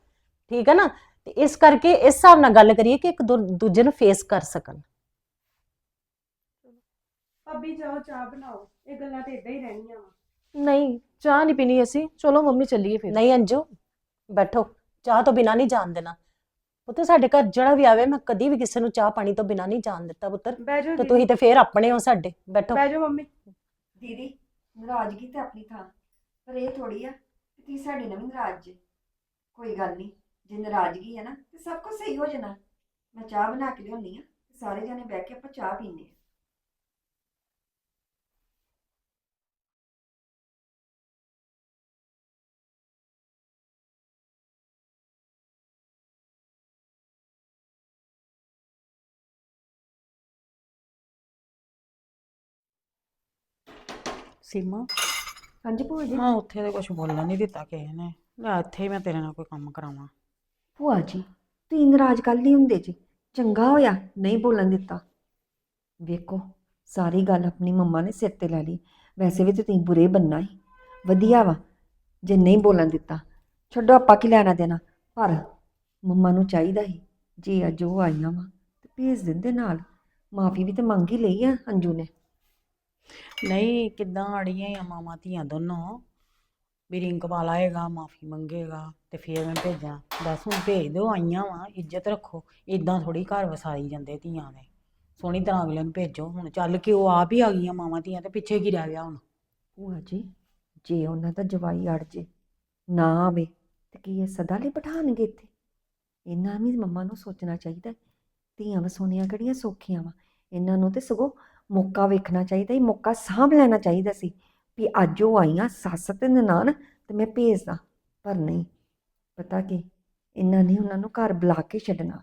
ਠੀਕ ਹੈ ਨਾ? ਤੇ ਇਸ ਕਰਕੇ ਇਸ ਹਿਸਾਬ ਨਾਲ ਗੱਲ ਕਰੀਏ ਕਿ ਇੱਕ ਦੂ- ਦੂਜੇ ਨੂੰ ਫੇਸ ਕਰ ਸਕਣ। ਭਾਬੀ ਜਾਓ ਚਾਹ ਬਣਾਓ। ਇਹ ਗੱਲਾਂ ਤੇ ਇਦਾਂ ਹੀ ਰਹਿਣੀਆਂ ਵਾ। ਨਹੀਂ। ਚਾਹ ਨਹੀਂ ਪੀਣੀ ਅਸੀਂ। ਚਲੋ ਮੰਮੀ ਚੱਲੀਏ ਫਿਰ। ਨਹੀਂ ਅੰਜੂ ਬੈਠੋ। ਚਾਹ ਤੋਂ ਬਿਨਾ ਨਹੀਂ ਜਾਣ ਦੇਣਾ। ਪੁੱਤ ਸਾਡੇ ਘਰ ਜਿਹੜਾ ਵੀ ਆਵੇ ਮੈਂ ਕਦੀ ਵੀ ਕਿਸੇ ਨੂੰ ਚਾਹ ਪਾਣੀ ਤੋਂ ਬਿਨਾ ਨਹੀਂ ਜਾਣ ਦਿੱਤਾ ਪੁੱਤਰ। ਬਹਿ ਜਾਓ ਤੇ ਦੀਦੀ, ਤੁਸੀਂ ਤੇ ਫੇਰ ਆਪਣੇ ਹੋ ਸਾਡੇ। ਬੈਠੋ। ਬਹਿ ਜਾਓ ਮੰਮੀ। ਦੀਦੀ ਨਾਰਾਜ਼ਗੀ ਤੇ ਆਪਣੀ ਥਾਂ। ਪਰ ਇਹ ਥੋੜੀ ਆ ਕਿ ਤੁਸੀਂ ਸਾਡੇ ਨਾਲ ਵੀ ਨਾਰਾਜ਼ ਜੇ। ਕੋਈ ਗੱਲ ਨਹੀਂ ਜੇ ਨਾਰਾਜ਼ਗੀ ਹੈ ਨਾ ਤੇ ਸਭ ਕੁਝ ਸਹੀ ਹੋ ਜਾਣਾ। ਮੈਂ ਚਾਹ ਬਣਾ ਕੇ ਲਿਆਉਣੀ ਆ ਸਾਰੇ ਜਣੇ ਬਹਿ ਕੇ ਆਪਾਂ ਚਾਹ ਪੀਂਦੇ ਆ ਸੀਮਾ? ਹਾਂਜੀ ਭੂਆ ਜੀ। ਮੈਂ ਉੱਥੇ ਤੇ ਕੁਝ ਬੋਲਣ ਨਹੀਂ ਦਿੱਤਾ ਕਿਸੇ ਨੇ। ਲੈ ਇੱਥੇ ਹੀ ਮੈਂ ਤੇਰੇ ਨਾਲ ਕੋਈ ਕੰਮ ਕਰਾਵਾਂ। ਭੂਆ ਜੀ ਤੁਸੀਂ ਨਾਰਾਜ਼ ਕੱਲ ਨਹੀਂ ਹੁੰਦੇ ਜੀ? ਚੰਗਾ ਹੋਇਆ ਨਹੀਂ ਬੋਲਣ ਦਿੱਤਾ। ਵੇਖੋ ਸਾਰੀ ਗੱਲ ਆਪਣੀ ਮੰਮਾ ਨੇ ਸਿਰ ਤੇ ਲੈ ਲਈ। ਵੈਸੇ ਵੀ ਤੇ ਤੁਸੀਂ ਬੁਰੇ ਬੰਨਾ ਹੀ ਵਧੀਆ ਵਾ ਜੇ ਨਹੀਂ ਬੋਲਣ ਦਿੱਤਾ। ਛੱਡੋ ਆਪਾਂ ਕੀ ਲੈਣਾ ਦੇਣਾ? ਪਰ ਮੰਮਾ ਨੂੰ ਚਾਹੀਦਾ ਸੀ ਜੀ ਅੱਜ ਉਹ ਆਈਆਂ ਵਾ ਤੇ ਭੇਜ ਦਿੰਦੇ ਨਾਲ। ਮਾਫੀ ਵੀ ਤੇ ਮੰਗ ਹੀ ਲਈ ਆ ਅੰਜੂ ਨੇ। ਨਹੀਂ, ਕਿੱਦਾਂ ਅੜੀਆਂ ਆ ਮਾਮਾ ਧੀਆਂ ਦੋਨੋਂ। ਵੀ ਰਿੰਕ ਵਾਲਾ ਆਏਗਾ ਮਾਫੀ ਮੰਗੇਗਾ ਤੇ ਫੇਰ ਮੈਂ ਭੇਜਾਂ। ਦੱਸ ਹੁਣ ਭੇਜ ਦਿਓ, ਆਈਆਂ ਵਾ, ਇੱਜ਼ਤ ਰੱਖੋ। ਇਦਾਂ ਥੋੜੀ ਘਰ ਵਸਾਈ ਜਾਂਦੇ ਧੀਆਂ ਨੇ ਸੋਹਣੀ ਤਰ੍ਹਾਂ ਅਗਲੇ ਨੂੰ ਭੇਜੋ। ਹੁਣ ਚੱਲ ਕੇ ਉਹ ਆਪ ਹੀ ਆ ਗਈਆਂ ਮਾਵਾਂ ਧੀਆਂ ਤੇ ਪਿੱਛੇ ਕੀ ਰਹਿ ਗਿਆ ਹੁਣ? ਭੂਆ ਜੀ, ਜੇ ਉਹਨਾਂ ਦਾ ਜਵਾਈ ਅੜ ਜੇ, ਨਾ ਆਵੇ, ਤੇ ਕੀ ਇਹ ਸਦਾ ਲਈ ਬਿਠਾਣਗੇ ਇੱਥੇ? ਇਹਨਾਂ ਵੀ ਮੰਮਾ ਨੂੰ ਸੋਚਣਾ ਚਾਹੀਦਾ ਧੀਆਂ ਵਸਾਉਣੀਆਂ ਕਿਹੜੀਆਂ ਸੌਖੀਆਂ ਵਾ? ਇਹਨਾਂ ਨੂੰ ਤੇ ਸਗੋਂ ਮੌਕਾ ਵੇਖਣਾ ਚਾਹੀਦਾ ਹੀ ਮੌਕਾ ਸਾਂਭ ਲੈਣਾ ਚਾਹੀਦਾ ਸੀ ਵੀ ਅੱਜ ਉਹ ਆਈਆਂ ਸੱਸ ਤੇ ਨਨਾਣ ਤੇ ਮੈਂ ਭੇਜਦਾ ਪਰ ਨਹੀਂ ਪਤਾ ਕੀ ਇਹਨਾਂ ਨੇ ਉਹਨਾਂ ਨੂੰ ਘਰ ਬੁਲਾ ਕੇ ਛੱਡਣਾ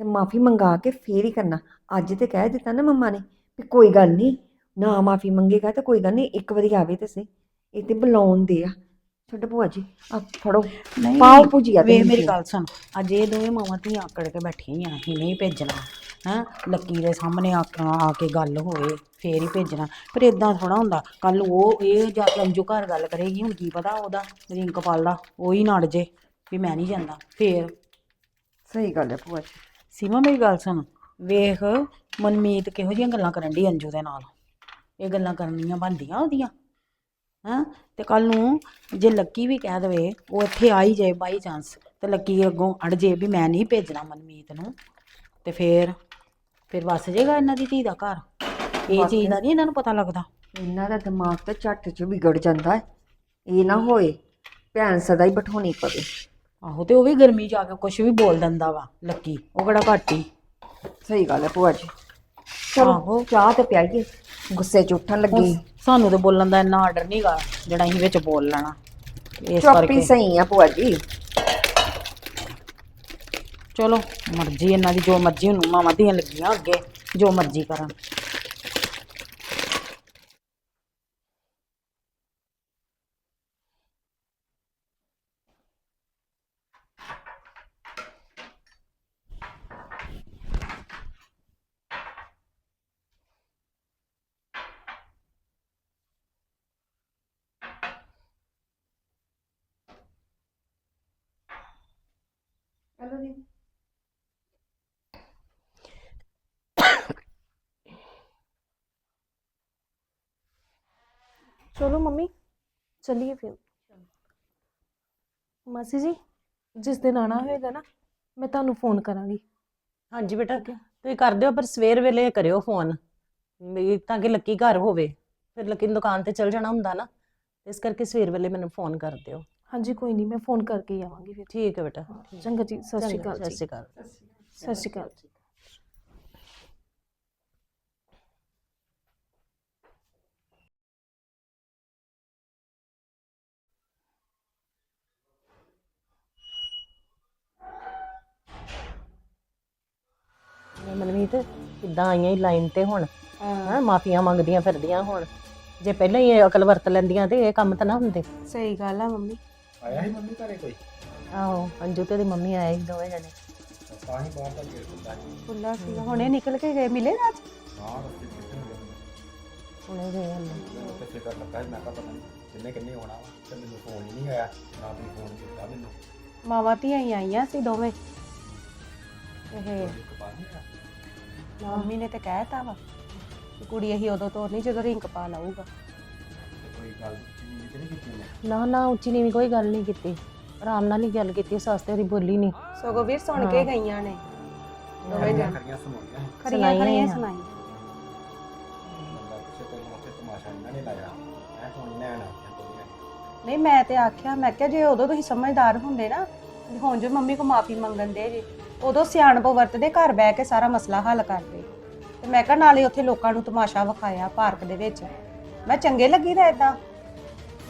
ਤੇ ਮਾਫੀ ਮੰਗਾ ਕੇ ਫੇਰ ਹੀ ਕਰਨਾ ਅੱਜ ਤੇ ਕਹਿ ਦਿੱਤਾ ਨਾ ਮੰਮਾ ਨੇ ਵੀ ਕੋਈ ਗੱਲ ਨਹੀਂ ਨਾ ਮਾਫੀ ਮੰਗੇਗਾ ਤਾਂ ਕੋਈ ਗੱਲ ਨਹੀਂ ਇੱਕ ਵਾਰੀ ਆਵੇ ਤੇ ਸਹੀ ਇਹ ਤੇ ਬੁਲਾਉਂਦੇ ਆ ਛੱਡ ਭੂਆ ਜੀ ਆ ਫੜੋ ਨਹੀਂ ਪਾਓ ਭੁਜੀਆ ਤੇ ਵੇ ਮੇਰੀ। ਗੱਲ ਸੁਣ ਅੱਜ ਇਹ ਦੋਵੇਂ ਮਾਵਾਂ ਧੀਆਂ ਆਕੜ ਕੇ ਬੈਠੀਆਂ ਆ ਹੀ ਨਹੀਂ ਭੇਜਣਾ ਹੈ ਲੱਕੀ ਦੇ ਸਾਹਮਣੇ ਆ ਆ ਕੇ ਗੱਲ ਹੋਵੇ ਫੇਰ ਹੀ ਭੇਜਣਾ। ਪਰ ਇਦਾਂ ਥੋੜਾ ਹੁੰਦਾ ਕੱਲ ਉਹ ਇਹ ਜਾ ਕੇ ਅੰਜੂ ਘਰ ਗੱਲ ਕਰੇਗੀ ਹੁਣ ਕੀ ਪਤਾ ਉਹਦਾ ਰਿੰਕ ਪਾਲ ਦਾ ਉਹ ਹੀ ਨੜ ਜੇ ਵੀ ਮੈਂ ਨਹੀਂ ਜਾਂਦਾ ਫੇਰ। ਸਹੀ ਗੱਲ ਹੈ ਭੂਆ ਜੀ। ਸੀਮਾ ਮੇਰੀ ਗੱਲ ਸੁਣ ਵੇਖ ਮਨਮੀਤ ਕਿਹੋ ਜਿਹੀਆਂ ਗੱਲਾਂ ਕਰਨ ਦੀ ਅੰਜੂ ਦੇ ਨਾਲ? ਇਹ ਗੱਲਾਂ ਕਰਨੀਆਂ ਬਣਦੀਆਂ ਉਹਦੀਆਂ ਹੈਂ? ਤੇ ਕੱਲ ਨੂੰ ਜੇ ਲੱਕੀ ਵੀ ਕਹਿ ਦਵੇ ਉਹ ਇੱਥੇ ਆ ਹੀ ਜਾਏ ਬਾਈ ਚਾਂਸ ਤੇ ਲੱਕੀ ਅੱਗੋਂ ਅੜ ਜੇ ਵੀ ਮੈਂ ਨਹੀਂ ਭੇਜਣਾ ਮਨਮੀਤ ਨੂੰ ਤੇ ਫੇਰ ਫਿਰ ਵਸ ਜਾਏਗਾ ਇਹਨਾਂ ਦੀ ਧੀ ਦਾ ਘਰ। ਇਹ ਚੀਜ਼ ਦਾ ਨਹੀਂ ਇਹਨਾਂ ਨੂੰ ਪਤਾ ਲੱਗਦਾ। ਇਹਨਾਂ ਦਾ ਦਿਮਾਗ ਤਾਂ ਝੱਟ 'ਚ ਵਿਗੜ ਜਾਂਦਾ ਹੈ। ਇਹ ਨਾ ਹੋਏ ਭੈਣ ਸਦਾ ਹੀ ਬਿਠਾਉਣੀ ਪਵੇ। ਆਹੋ ਤੇ ਉਹ ਵੀ ਗਰਮੀ ਆ ਕੇ ਕੁਝ ਵੀ ਬੋਲ ਦਿੰਦਾ ਵਾ ਲੱਕੀ। ਉਹ ਕਿਹੜਾ ਘੱਟ ਹੀ। ਸਹੀ ਗੱਲ ਹੈ ਭੂਆ ਜੀ। ਚਲੋ ਆਹੋ। ਚਾਹ ਤੇ ਪਿਆਈਏ। ਗੁੱਸੇ 'ਚ ਉੱਠਣ ਲੱਗੀ। ਸਾਨੂੰ ਤੇ ਬੋਲਣ ਦਾ ਇੰਨਾ ਆਰਡਰ ਨਹੀਂਗਾ ਜਿਹੜਾ ਅਸੀਂ ਵਿੱਚ ਬੋਲ ਲੈਣਾ। ਇਸ ਚੁੱਪ ਕਰਕੇ। ਸਹੀ ਆ ਭੂਆ ਜੀ। ਚਲੋ, ਮਰਜ਼ੀ ਇਹਨਾਂ ਦੀ, ਜੋ ਮਰਜ਼ੀ ਹੁਣ ਮਾਵਾਂ ਦੀਆਂ ਲੱਗੀਆਂ ਅੱਗੇ, ਜੋ ਮਰਜ਼ੀ ਕਰਨ ਚਲੋ ਚਲੋ ਮੰਮੀ ਚੱਲੀਏ ਫਿਰ। ਮਾਸੀ ਜੀ ਜਿਸ ਦਿਨ ਆਣਾ ਹੋਏਗਾ ਨਾ ਮੈਂ ਤੁਹਾਨੂੰ ਫੋਨ ਕਰਾਂਗੀ। ਹਾਂਜੀ ਬੇਟਾ ਤੁਸੀਂ ਕਰ ਦਿਓ ਪਰ ਸਵੇਰ ਵੇਲੇ ਕਰਿਓ ਫੋਨ। ਵੀ ਤਾਂ ਕਿ ਲੱਕੀ ਘਰ ਹੋਵੇ। ਫਿਰ ਲੱਕੀ ਨੂੰ ਦੁਕਾਨ ਤੇ ਚਲ ਜਾਣਾ ਹੁੰਦਾ ਨਾ ਇਸ ਕਰਕੇ ਸਵੇਰ ਵੇਲੇ ਮੈਨੂੰ ਫੋਨ ਕਰ ਦਿਓ। ਹਾਂਜੀ ਕੋਈ ਨਹੀਂ ਮੈਂ ਫੋਨ ਕਰਕੇ ਹੀ ਆਵਾਂਗੀ ਫਿਰ। ਠੀਕ ਹੈ ਬੇਟਾ। ਚੰਗਾ ਜੀ ਸਤਿ ਸ਼੍ਰੀ ਅਕਾਲ ਸਤਿ ਸ਼੍ਰੀ ਅਕਾਲ। ਸਤਿ ਸ਼੍ਰੀ ਅਕਾਲ ਮਨਮੀਤ ਕਿੱਦਾਂ ਆਈਆਂ ਹੀ ਲਾਈਨ ਤੇ ਹੁਣ। ਹਾਂ। ਮਾਫੀਆਂ ਮੰਗਦੀਆਂ ਫਿਰਦੀਆਂ ਹੁਣ। ਜੇ ਪਹਿਲਾਂ ਹੀ ਇਹ ਅਕਲ ਵਰਤ ਲੈਂਦੀਆਂ ਤੇ ਇਹ ਕੰਮ ਤਾਂ ਨਾ ਹੁੰਦੇ। ਸਹੀ ਗੱਲ ਆ ਮੰਮੀ। ਆਇਆ ਸੀ ਮੰਮੀ ਘਰੇ ਕੋਈ? ਆਹੋ ਅੰਜੂ ਤੇ ਦੀ ਮੰਮੀ ਆਏ ਸੀ ਦੋਵੇਂ ਜਣੇ। ਤਾਂ ਹੀ ਬਾਹਰ ਦਾ ਗੇਟ ਖੁੱਲ੍ਹਾ ਸੀ। ਖੁੱਲਾ ਸੀਗਾ। ਹੁਣੇ ਨਿਕਲ ਕੇ ਗਏ? ਮਿਲੇ ਕਿੱਥੇ ਮਿਲੇ ਮੈਨੂੰ ਹੁਣੇ ਗਏ ਹਨ ਮੈਨੂੰ ਤੇ ਫਿਕਰ ਲੱਗਾ ਸੀ, ਮੈਂ ਕਿਹਾ ਪਤਾ ਨਹੀਂ ਕਿੰਨੇ ਕਿੰਨੇ ਹੋਣਾ ਵਾ। ਤੇ ਮੈਨੂੰ ਫੋਨ ਹੀ ਨਹੀਂ ਆਇਆ। ਨਾ ਤੁਸੀਂ ਫੋਨ ਕੀਤਾ ਮੈਨੂੰ। ਮਾਵਾਂ ਧੀਆਂ ਹੀ ਆਈਆਂ ਸੀ ਦੋਵੇਂ। ਇਹ ਇੱਕ ਨਹੀਂ ਮੰਮੀ ਨੇ ਤੇ ਕਹਿਤਾ ਵਾ ਕਿ ਕੁੜੀ ਅਸੀਂ ਉਦੋਂ ਤੋਰਨੀ ਜਦੋਂ ਰਿੰਕ ਪਾ ਲਾਊਗਾ। ਕੋਈ ਗੱਲ ਨਹੀਂ ਕੀਤੀ ਨਾ ਨਾ ਉੱਚੀ ਨੀਵੀਂ ਕੋਈ ਗੱਲ ਨਹੀਂ ਕੀਤੀ। ਆਰਾਮ ਨਾਲ ਹੀ ਗੱਲ ਕੀਤੀ ਸੱਸ ਤੇ ਉਹਦੀ ਬੋਲੀ ਨਹੀਂ। ਸਗੋਂ ਵੀਰ ਸੁਣ ਕੇ ਗਈਆਂ ਨੇ। ਦੋਵੇਂ ਖਰੀਆਂ ਜਣ। ਖਰੀਆਂ ਖਰੀਆਂ ਸੁਣਾਈਆਂ ਖਰੀਆਂ ਹੀ ਆ। ਸੁਣਾਈ ਬੰਦਾ ਕਿਸੇ ਤੋਂ ਉੱਥੇ ਤਮਾਸ਼ਾ ਇਹਨਾਂ ਨੇ ਲਾਇਆ। ਮੈਂ ਹੁਣ ਲੈਣ ਆਇਆ ਨਹੀਂ ਮੈਂ ਤੇ ਆਖਿਆ ਮੈਂ ਕਿਹਾ ਜੇ ਉਦੋਂ ਤੁਸੀਂ ਸਮਝਦਾਰ ਹੁੰਦੇ ਨਾ ਹੁਣ ਜੋ ਮੰਮੀ ਕੋ ਮਾਫੀ ਮੰਗਣ ਦੇ ਜੀ ਉਦੋਂ ਸਿਆਣਪ ਵਰਤਦੇ ਘਰ ਬਹਿ ਕੇ ਸਾਰਾ ਮਸਲਾ ਹੱਲ ਕਰਦੇ। ਤੇ ਮੈਂ ਕਿਹਾ ਨਾਲੇ ਉੱਥੇ ਲੋਕਾਂ ਨੂੰ ਤਮਾਸ਼ਾ ਵਿਖਾਇਆ ਪਾਰਕ ਦੇ ਵਿੱਚ। ਮੈਂ ਚੰਗੇ ਲੱਗੀ ਤਾਂ ਏਦਾਂ।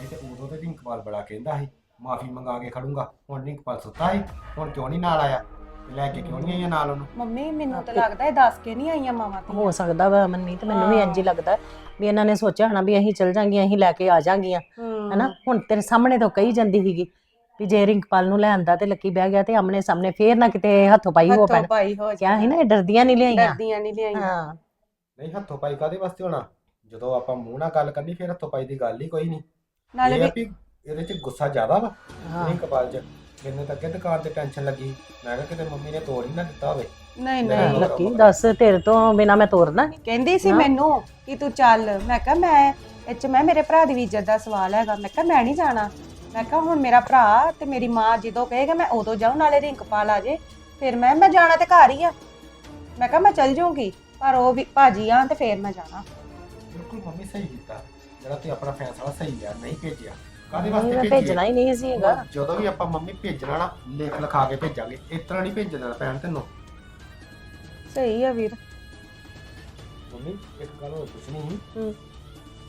ਇਹ ਤੇ ਉਦੋਂ ਤੇ ਰਿੰਕਪਾਲ ਬੜਾ ਕਹਿੰਦਾ ਸੀ ਮਾਫੀ ਮੰਗਾ ਕੇ ਖੜੂੰਗਾ ਹੁਣ ਰਿੰਕਪਾਲ ਸੁੱਤਾ ਸੀ ਹੁਣ ਕਿਉਂ ਨਹੀਂ ਨਾਲ ਆਇਆ? ਲੈ ਕੇ ਕਿਉਂ ਨਹੀਂ ਆਈਆਂ ਨਾਲ ਉਹਨੂੰ? ਮੰਮੀ ਮੈਨੂੰ ਤਾਂ ਲੱਗਦਾ ਇਹ ਦੱਸ ਕੇ ਨਹੀਂ ਆਈਆਂ ਮਾਵਾਂ ਤੇ ਹੋ ਸਕਦਾ ਵਾ ਮੰਨੀ ਤੇ ਮੈਨੂੰ ਵੀ ਇੰਜ ਹੀ ਲੱਗਦਾ ਵੀ ਇਹਨਾਂ ਨੇ ਸੋਚਿਆ ਹਨਾ ਵੀ ਅਸੀਂ ਚੱਲ ਜਾਂਗੀਆਂ ਅਸੀਂ ਲੈ ਕੇ ਆ ਜਾਾਂਗੀਆਂ। ਹਨਾ? ਹੁਣ ਤੇਰੇ ਸਾਹਮਣੇ ਤੋਂ ਕਹੀ ਜਾਂਦੀ ਸੀਗੀ ਵੀ ਜੇ ਰਿੰਕਪਾਲ ਨੂੰ ਲੈ ਆਂਦਾ ਤੇ ਲੱਕੀ ਬਹਿ ਗਿਆ ਤੇ ਆਮਣੇ ਸਾਹਮਣੇ ਫੇਰ ਨਾ ਕਿਤੇ ਹੱਥੋਂ ਪਾਈ ਹੋ ਹੱਥੋਂ ਪੈਣ। ਪਾਈ ਹੋ ਕਿਹਾ ਸੀ ਨਾ ਇਹ ਡਰਦੀਆਂ ਨਹੀਂ ਲਿਆਈਆਂ। ਡਰਦੀਆਂ ਨਹੀਂ ਲਿਆਈਆਂ। ਹਾਂ। ਨਹੀਂ ਹੱਥੋਂ ਪਾਈ ਕਾਦੇ ਵਾਸਤੇ ਹੋਣਾ? ਜਦੋਂ ਆਪਾਂ ਮੂੰਹ ਨਾਲ ਗੱਲ ਕਰਨੀ ਫਿਰ ਹੱਥੋਂ ਪਾਈ ਦੀ ਗੱਲ ਹੀ ਕੋਈ ਨਹੀਂ। ਨਾਲੇ ਇਹ ਆ ਵੀ ਵੀ ਇਹਦੇ ਚ ਗੁੱਸਾ ਜ਼ਿਆਦਾ ਵਾ ਹਾਂ। ਰਿੰਕਪਾਲ ਚ। ਮੈਨੂੰ ਤਾਂ ਅੱਗੇ ਦੁਕਾਨ ਤੇ ਟੈਨਸ਼ਨ ਲੱਗੀ। ਮੈਂ ਕਿਹਾ ਕਿਤੇ ਮੰਮੀ ਨੇ ਤੋੜ ਹੀ ਨਾ ਦਿੱਤਾ ਹੋਵੇ। ਨਹੀਂ ਨਹੀਂ, ਨਹੀਂ ਲੱਕੀ ਦੱਸ ਤੇਰੇ ਤੋਂ ਬਿਨਾ ਮੈਂ ਤੋਰਦਾ ਨਹੀਂ। ਕਹਿੰਦੀ ਸੀ। ਮੈਨੂੰ ਕਿ ਤੂੰ ਚੱਲ। ਮੈਂ ਕਿਹਾ ਮੈਂ ਇਹ ਚ ਮੈਂ ਮੇਰੇ ਭਰਾ ਦੀ ਵੀ ਇੱਜ਼ਤ ਦਾ ਸਵਾਲ ਹੈਗਾ। ਮੈਂ ਕਿਹਾ ਮੈਂ ਨਹੀਂ ਜਾਣਾ। ਮੈਂ ਕਿਹਾ ਹੁਣ ਮੇਰਾ ਭਰਾ ਤੇ ਮੇਰੀ ਮਾਂ ਜਦੋਂ ਕਹੇਗਾ ਮੈਂ ਉਦੋਂ ਜਾਉਂ ਨਾਲੇ ਰਿੰਕ ਪਾ ਲਾ ਜੇ। ਫਿਰ ਮੈਂ ਮੈਂ ਜਾਣਾ ਤੇ ਘਰ ਹੀ ਆ। ਮੈਂ ਕਿਹਾ ਮੈਂ ਚੱਲ ਜਾਊਂਗੀ ਪਰ ਉਹ ਵੀ ਭਾਜੀ ਆ ਤੇ ਫਿਰ ਮੈਂ ਜਾਣਾ। ਬਿਲਕੁਲ ਮੰਮੀ ਸਹੀ ਕੀਤਾ। ਜਿਹੜਾ ਤੇ ਆਪਣਾ ਫੈਸਲਾ ਸਹੀ ਲਿਆ ਨਹੀਂ ਭੇਜਿਆ। ਕਾਦੇ ਮੈਂ ਵਾਸਤੇ ਭੇਜਣਾ ਹੀ ਨਹੀਂ ਸੀ ਹੈਗਾ। ਜਦੋਂ ਵੀ ਆਪਾਂ ਮੰਮੀ ਭੇਜਣਾ ਨਾ ਲਿਖ ਲਿਖਾ ਕੇ ਭੇਜਾਂਗੇ। ਇਸ ਤਰ੍ਹਾਂ ਨਹੀਂ ਭੇਜਣਾ ਭੈਣ ਤੈਨੂੰ। ਸਹੀ ਆ ਵੀਰ। ਮੰਮੀ ਇੱਕ ਗੱਲ ਹੋਰ ਪੁੱਛਣੀ ਸੀ। ਹੂੰ।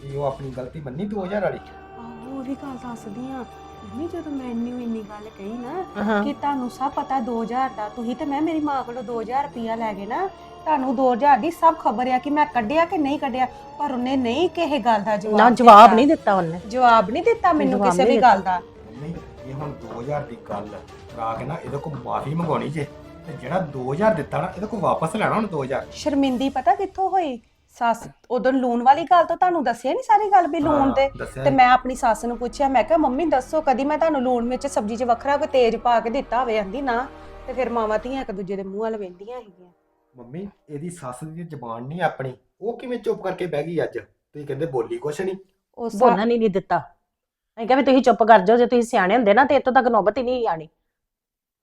ਕਿ ਉਹ ਆਪਣੀ ਗਲਤੀ ਮੰਨੀ 2000 ਵਾਲੀ? ਆਹੋ ਉਹ ਵੀ ਗੱਲ ਦੱਸਦੀ ਆ ਮੰਮੀ ਜਦੋਂ ਮੈਨੂੰ ਇੰਨੀ ਗੱਲ ਕਹੀ ਨਾ ਕਿ ਤੁਹਾਨੂੰ ਸਭ ਪਤਾ 2000 ਦਾ ਤੁਸੀਂ ਤੇ ਮੈਂ ਮੇਰੀ ਮਾਂ ਕੋਲੋਂ 2000 ਰੁਪਿਆ ਲੈ ਗਏ ਨਾ ਤੁਹਾਨੂੰ 2000 ਦੀ ਸਭ ਖਬਰ ਆ ਕਿ ਮੈਂ ਕੱਢਿਆ ਕਿ ਨਹੀਂ ਕੱਢਿਆ ਪਰ ਉਹਨੇ ਨਹੀਂ ਕਿਸੇ ਗੱਲ ਦਾ ਜਵਾਬ ਨਾ ਜਵਾਬ ਦਿੱਤਾ। ਨਹੀਂ ਦਿੱਤਾ ਉਹਨੇ। ਜਵਾਬ ਨਹੀਂ ਦਿੱਤਾ ਮੈਨੂੰ ਕਿਸੇ ਨਹੀਂ ਵੀ ਗੱਲ ਦਾ। ਮੰਮੀ ਇਹ ਹੁਣ 2000 ਦੀ ਗੱਲ ਕਰਾ ਕੇ ਨਾ ਇਹਦੇ ਕੋਲ ਮਾਫੀ ਮੰਗਾਉਣੀ ਜੇ। ਤੇ ਜਿਹੜਾ 2000 ਦਿੱਤਾ ਨਾ ਇਹਦੇ ਕੋਲ ਵਾਪਸ ਲੈਣਾ ਹੁਣ 2000 ਸ਼ਰਮਿੰਦੀ ਪਤਾ ਕਿੱਥੋਂ ਹੋਈ? ਸੱਸ ਉਦੋਂ ਲੂਣ ਵਾਲੀ ਗੱਲ ਤਾਂ ਤੁਹਾਨੂੰ ਦੱਸਿਆ ਨਹੀਂ ਸਾਰੀ ਗੱਲ ਵੀ ਲੂਣ ਹਾਂ, ਤੇ? ਦੱਸਿਆ ਤੇ ਮੈਂ ਆਪਣੀ ਸੱਸ ਨੂੰ ਪੁੱਛਿਆ ਮੈਂ ਕਿਹਾ ਮੰਮੀ ਦੱਸੋ ਕਦੀ ਮੈਂ ਤੁਹਾਨੂੰ ਲੂਣ ਵਿੱਚ ਸਬਜ਼ੀ 'ਚ ਵੱਖਰਾ ਕੋਈ ਤੇਜ਼ ਪਾ ਕੇ ਦਿੱਤਾ ਹੋਵੇ? ਆਂਦੀ ਨਾ। ਤੇ ਫਿਰ ਮਾਵਾਂ ਧੀਆਂ ਇੱਕ ਦੂਜੇ ਦੇ ਮੂੰਹ ਵੱਲ ਵੇਂਦੀਆਂ ਹੈਗੀਆਂ ਮੰਮੀ ਇਹਦੀ ਸੱਸ ਦੀ ਜ਼ਬਾਨ ਨਹੀਂ ਆਪਣੀ। ਉਹ ਕਿਵੇਂ ਚੁੱਪ ਕਰਕੇ ਬਹਿ ਗਈ ਅੱਜ? ਤੁਸੀਂ ਕਹਿੰਦੇ ਬੋਲੀ ਕੁਛ ਨਹੀਂ ਉਹ ਸਾ- ਬੋਲਣ ਹੀ ਨਹੀਂ ਦਿੱਤਾ। ਅਸੀਂ ਕਿਹਾ ਵੀ ਤੁਸੀਂ ਚੁੱਪ ਕਰ ਜਾਓ ਜੇ ਤੁਸੀਂ ਸਿਆਣੇ ਹੁੰਦੇ ਨਾ ਤੇ ਇੱਥੋਂ ਤੱਕ ਨੌਬਤ ਹੀ ਨਹੀਂ ਆਣੀ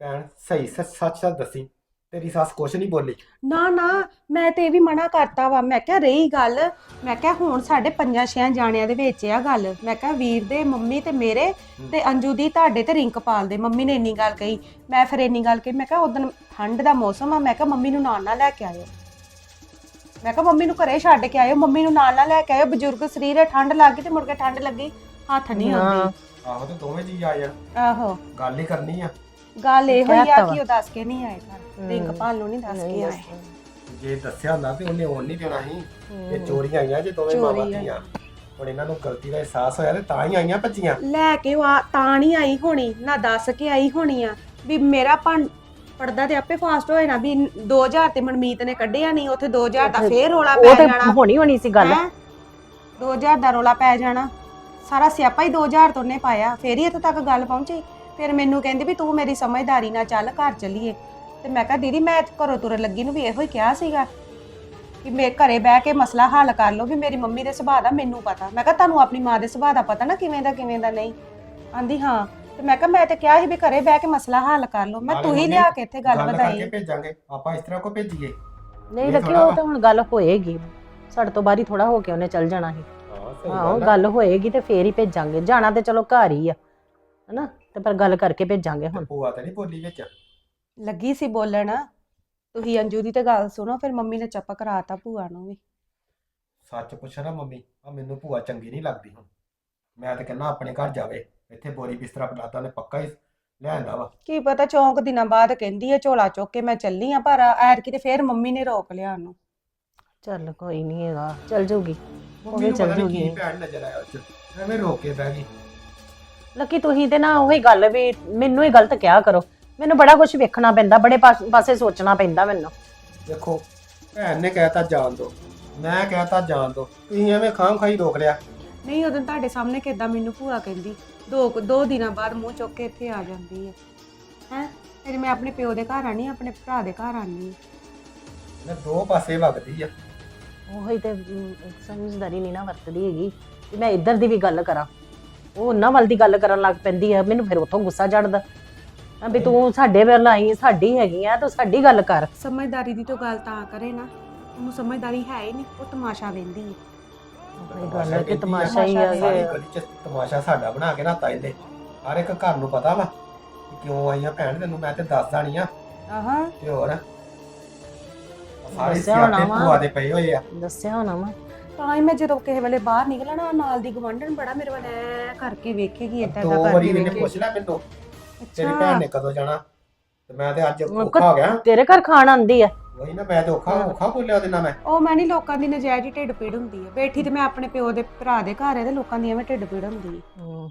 ਭੈਣ ਸਹੀ ਸੱਚ ਸੱਚ ਸੱਚ ਦੱਸੀ। ਤੇਰੀ ਸੱਸ ਕੁਛ ਨਹੀਂ ਬੋਲੀ। ਨਾ ਨਾ ਮੈਂ ਤੇ ਇਹ ਵੀ ਮਨਾ ਕਰਤਾ ਵਾ। ਮੈਂ ਕਿਹਾ ਰਹੀ ਗੱਲ। ਮੈਂ ਕਿਹਾ ਹੁਣ ਸਾਡੇ ਪੰਜਾਂ ਛਿਆਂ ਜਾਣਿਆਂ ਦੇ ਵਿੱਚ ਆ ਗੱਲ। ਮੈਂ ਕਿਹਾ ਵੀਰ ਦੇ ਮੰਮੀ ਤੇ ਮੇਰੇ ਤੇ ਅੰਜੂ ਦੀ ਤੁਹਾਡੇ ਤੇ ਰਿੰਕਪਾਲ ਦੇ। ਮੰਮੀ ਨੇ ਇੰਨੀ ਗੱਲ ਕਹੀ। ਮੈਂ ਫਿਰ ਇੰਨੀ ਗੱਲ ਕਹੀ। ਮੈਂ ਕਿਹਾ ਉਦੋਂ ਠੰਡ ਦਾ ਮੌਸਮ ਆ। ਮੈਂ ਕਿਹਾ ਮੰਮੀ ਨੂੰ ਨਾਲ ਨਾ ਲੈ ਕੇ ਆਇਓ। ਮੈਂ ਕਿਹਾ ਮੰਮੀ ਨੂੰ ਘਰੇ ਛੱਡ ਕੇ ਆਇਓ। ਮੰਮੀ ਨੂੰ ਨਾਲ ਨਾ ਲੈ ਕੇ ਆਇਓ। ਬਜ਼ੁਰਗ ਸਰੀਰ ਹੈ ਠੰਡ ਲੱਗ ਗਈ ਤੇ ਮੁੜ ਕੇ ਠੰਡ ਲੱਗੀ। ਹੱਥ ਨਹੀਂ ਆਉਂਦੀ। ਆਹੋ ਤੇ ਦੋਵੇਂ ਜੀ ਆ। ਜਾਣ ਆਹੋ। ਗੱਲ ਹੀ ਕਰਨੀ ਆ। ਗੱਲ ਇਹੋ ਹੀ ਆ। ਕਿ ਉਹ ਦੱਸ ਕੇ ਨਹੀਂ ਆਏ ਘਰ। ਰਿੰਕਪਾਲ ਨੂੰ ਨਹੀਂ ਦੱਸ ਕੇ ਆਏ। ਜੇ ਦੱਸਿਆ ਹੁੰਦਾ ਤੇ ਉਹਨੇ ਆਉਣ ਨਹੀਂ ਦੇਣਾ ਸੀ। ਇਹ। ਚੋਰੀਆਂ ਆਈਆਂ ਜੇ ਦੋਵੇਂ ਮਾਵਾਂ ਧੀਆਂ। ਹੁਣ ਇਹਨਾਂ ਨੂੰ ਗਲਤੀ ਦਾ ਅਹਿਸਾਸ ਹੋਇਆ ਤੇ ਤਾਂ ਹੀ ਆਈਆਂ ਭੱਜੀਆਂ। ਲੈ ਕੇ ਉਹ ਆ- ਤਾਂ ਨਹੀਂ ਆਈ ਹੋਣੀ ਨਾ ਦੱਸ ਕੇ ਆਈ ਹੋਣੀ ਆ। ਵੀ ਮੇਰਾ ਭੰ ਪਰਦਾ ਤੇ ਆਪੇ ਫਾਸਟ ਹੋਏ ਨਾ ਵੀ 2000 ਤੇ ਮਨਮੀਤ ਨੇ ਕੱਢਿਆ ਨਹੀਂ ਉੱਥੇ 2000 ਦਾ ਫੇਰ ਰੋਲਾ ਉਹ ਪੈ ਤੇ ਜਾਣਾ। ਹੋਣੀ ਹੋਣੀ ਸੀ ਗੱਲ। ਹੈਂ? 2000 ਦਾ ਰੋਲਾ ਪੈ ਜਾਣਾ। ਸਾਰਾ ਸਿਆਪਾ ਹੀ 2000 ਤੋਂ ਨੇ ਪਾਇਆ ਫੇਰ ਹੀ ਇੱਥੇ ਤੱਕ ਗੱਲ ਪਹੁੰਚੀ। ਫਿਰ ਮੈਨੂੰ ਕਹਿੰਦੀ ਵੀ ਤੂੰ ਮੇਰੀ ਸਮਝਦਾਰੀ ਨਾਲ ਚੱਲ ਘਰ ਚੱਲੀਏ। ਤੇ ਮੈਂ ਕਿਹਾ ਦੀਦੀ ਮੈਂ ਘਰੋਂ ਤੁਰਨ ਲੱਗੀ ਨੂੰ ਵੀ ਇਹੋ ਹੀ ਕਿਹਾ ਸੀਗਾ ਕਿ ਮੇ ਘਰੇ ਬਹਿ ਕੇ ਮਸਲਾ ਹੱਲ ਕਰ ਲਓ ਵੀ ਮੇਰੀ ਮੰਮੀ ਦੇ ਸੁਭਾਅ ਦਾ ਮੈਨੂੰ ਪਤਾ। ਮੈਂ ਕਿਹਾ ਤੁਹਾਨੂੰ ਆਪਣੀ ਮਾਂ ਦੇ ਸੁਭਾਅ ਦਾ ਪਤਾ ਨਾ ਕਿਵੇਂ ਦਾ ਕਿਵੇਂ ਦਾ ਨਹੀਂ? ਆਂਦੀ ਹਾਂ। ਤੇ ਮੈਂ ਕਿਹਾ ਮੈਂ ਤੇ ਕਿਹਾ ਸੀ ਵੀ ਘਰੇ ਬਹਿ ਕੇ ਮਸਲਾ ਹੱਲ ਕਰ ਲਓ। ਮੈਂ ਨਾਲੇ ਤੂੰ ਹੀ ਮੰਮੀ, ਲਿਆ ਕੇ ਇੱਥੇ ਗੱਲ ਕਰਕੇ ਵਧਾਈ। ਭੇਜਾਂਗੇ। ਆਪਾਂ ਇਸ ਤਰ੍ਹਾਂ ਕੋ ਭੇਜੀਏ? ਨਹੀਂ ਇਹ ਰੱਖੀ ਥੋੜ੍ਹਾ ਉਹ ਵਾ। ਤਾਂ ਹੁਣ ਗੱਲ ਹੋਏਗੀ। ਸਾਡੇ ਤੋਂ ਬਾਅਦ ਹੀ ਥੋੜਾ ਹੋ ਕੇ ਉਹਨੇ ਚੱਲ ਜਾਣਾ ਸੀ। ਹਾਂ ਸਹੀ। ਗੱਲ ਹੋਏਗੀ ਤੇ ਫੇਰ ਹੀ ਭੇਜਾਂਗੇ। ਜਾਣਾ ਤੇ ਚਲੋ ਘਰ ਹੀ ਆ ਹਨਾ? ਤੇ ਪਰ ਗੱਲ ਕਰਕੇ ਭੇਜਾਂਗੇ ਹੁਣ। ਭੂਆ ਤੇ ਨਹੀਂ ਬੋਲੀ ਵਿੱਚ? ਲੱਗੀ ਸੀ ਬੋਲਣ। ਤੁਸੀਂ ਅੰਜੂ ਦੀ ਤੇ ਗੱਲ ਸੁਣੋ ਫਿਰ ਮੰਮੀ ਨੇ ਚੱਪ ਕਰਾਤਾ ਭੂਆ ਨੂੰ ਵੀ। ਸੱਚ ਪੁੱਛ ਨਾ ਮੰਮੀ ਆ ਮੈਨੂੰ ਭੂਆ ਚੰਗੀ ਨਹੀਂ ਲੱਗਦੀ ਹੁਣ। ਮੈਂ ਤਾਂ ਕਹਿੰਦਾ ਆਪਣੇ ਘਰ ਜਾਵੇ ਇੱਥੇ ਬੋਰੀ ਬਿਸਤਰਾ ਪਲਾਤਾ ਨੇ ਪੱਕਾ ਹੀ ਲਿਆਂਦਾ ਵਾ। ਕੀ ਪਤਾ ਚੌਂਕ ਦਿਨਾਂ ਬਾਅਦ ਕਹਿੰਦੀ ਹੈ ਝੋਲਾ ਚੁੱਕ ਕੇ ਮੈਂ ਚੱਲੀ ਆ ਪਰ ਐਤਕੀ ਤੇ ਫੇਰ ਮੰਮੀ ਨੇ ਰੋਕ ਲਿਆ ਉਹਨੂੰ। ਚੱਲ ਕੋਈ ਨਹੀਂ ਹੈਗਾ ਚੱਲ ਜਾਊਗੀ ਮੰਮੀ ਨੂੰ ਚੱਲ ਪਤਾ ਨਹੀਂ ਕੀ ਜੂਗੀ। ਭੈਣ ਨਜ਼ਰ ਆਇਆ ਐਵੇਂ ਰੋਕ ਕੇ ਬਹਿ ਗਈ। ਲੱਕੀ ਤੁਸੀਂ ਤੇ ਨਾ ਉਹੀ ਗੱਲ ਵੀ ਮੈਨੂੰ ਹੀ ਗਲਤ ਕਿਹਾ ਕਰੋ। ਮੈਨੂੰ ਬੜਾ ਕੁਝ ਵੇਖਣਾ ਪੈਂਦਾ ਬੜੇ ਪਾਸ- ਪਾਸੇ ਸੋਚਣਾ ਪੈਂਦਾ ਮੈਨੂੰ। ਦੇਖੋ ਭੈਣ ਨੇ ਕਹਿਤਾ ਜਾਣ ਦੋ ਮੈਂ ਕਹਿਤਾ ਜਾਣ ਦੋ ਤੁਸੀਂ ਐਵੇਂ ਖਾਮ ਖਾਈ ਰੋਕ ਲਿਆ। ਨਹੀਂ ਉਦੋਂ ਤੁਹਾਡੇ ਸਾਹਮਣੇ ਕਿਦਾਂ ਮੈਨੂੰ ਭੂਆ ਕਹਿੰਦੀ ਦੋ ਦੋ ਦਿਨਾਂ ਬਾਅਦ ਮੂੰਹ ਚੁੱਕ ਕੇ ਇੱਥੇ ਆ ਜਾਂਦੀ ਹੈ ਹੈ? ਫਿਰ ਮੈਂ ਆਪਣੇ ਪਿਓ ਦੇ ਘਰ ਆਣੀ ਆਪਣੇ ਭਰਾ ਦੇ ਘਰ ਆਣੀ ਮੈਂ ਦੋ ਪਾਸੇ ਵਗਦੀ ਆ। ਉਹੀ ਤੇ ਅਮ, ਸਮਝਦਾਰੀ ਨਹੀਂ ਨਾ ਵਰਤਦੀ ਹੈਗੀ ਕਿ ਮੈਂ ਇੱਧਰ ਦੀ ਵੀ ਗੱਲ ਕਰਾਂ। ਉਹ ਉਹਨਾਂ ਵੱਲ ਦੀ ਗੱਲ ਕਰਨ ਲੱਗ ਪੈਂਦੀ ਹੈ ਮੈਨੂੰ ਫਿਰ ਉੱਥੋਂ ਗੁੱਸਾ ਚੜਦਾ ਆ ਵੀ ਤੂੰ ਸਾਡੇ ਵੱਲ ਆਈ ਸਾਡੀ ਹੈਗੀ ਆ ਤੂੰ ਸਾਡੀ ਗੱਲ ਕਰ। ਸਮਝਦਾਰੀ ਦੀ ਤਾਂ ਗੱਲ ਤਾਂ ਕਰੇ ਨਾ ਉਹਨੂੰ ਸਮਝਦਾਰੀ ਹੈ ਹੀ ਨਹੀਂ ਉਹ ਤਮਾਸ਼ਾ ਵੇਂਦੀ ਹੈ ਗੱਲ ਹੈ ਕਿ ਤਮਾਸ਼ਾ ਹੀ ਆ ਸਾਰੀ ਕਿ ਗਲੀ ਚ ਤਮਾਸ਼ਾ ਸਾਡਾ ਬਣਾ ਕੇ ਰਾਤਾ ਇਹਨੇ ਹਰ ਇੱਕ ਘਰ ਨੂੰ ਪਤਾ ਵਾ ਕਿ ਕਿਉਂ ਆਈਆਂ ਭੈਣ ਤੈਨੂੰ ਮੈਂ ਤੇ ਦੱਸਦਾ ਨਹੀਂ ਆ। ਆਹਾਂ। ਤੇ ਹੋਰ? ਸਾਰੇ ਦੱਸਿਆ ਹੋਣਾ ਸਿਆਪੇ ਵਾ। ਭੂਆ ਦੇ ਪਏ ਹੋਏ ਆ। ਦੱਸਿਆ ਹੋਣਾ ਵਾ। ਤਾਂ ਹੀ ਮੈਂ ਜਦੋਂ ਕਿਸੇ ਵੇਲੇ ਬਾਹਰ ਨਿਕਲਣਾ ਨਾਲ ਦੀ ਗਵੰਡਣ ਬੜਾ ਮੇਰੇ ਵੱਲ ਐ ਕਰਕੇ ਵੇਖੇਗੀ ਏਦਾਂ ਦੋ ਦਾ ਵਾਰੀ ਕਰਕੇ ਇਹਨੇ ਵੇਖੇਗੀ। ਪੁੱਛ ਲਿਆ ਮੈਨੂੰ ਤੇਰੀ ਅੱਛਾ ਭੈਣ ਨੇ ਕਦੋਂ ਜਾਣਾ? ਤੇ ਮੈਂ ਤੇ ਅੱਜ ਔਖਾ ਹੋ ਗਿਆ। ਤੇਰੇ ਘਰ ਖਾਣ ਆਂਦੀ ਆ। ਉਹੀ ਨਾ ਮੈਂ ਤੇ ਔਖਾ। ਔਖਾ ਬੋਲਿਆ ਉਹਦੇ ਨਾਲ ਮੈਂ। ਉਹ ਮੈਂ ਨਹੀਂ ਲੋਕਾਂ ਦੀ ਨਜਾਇਜ਼ ਹੀ ਢਿੱਡ ਪੀੜ ਹੁੰਦੀ ਹੈ ਬੈਠੀ ਤੇ ਮੈਂ ਆਪਣੇ ਪਿਓ ਦੇ ਭਰਾ ਦੇ ਘਰ ਹੈ ਤੇ ਲੋਕਾਂ ਦੀ ਐਵੇਂ ਢਿੱਡ ਪੀੜ ਹੁੰਦੀ ਹੈ।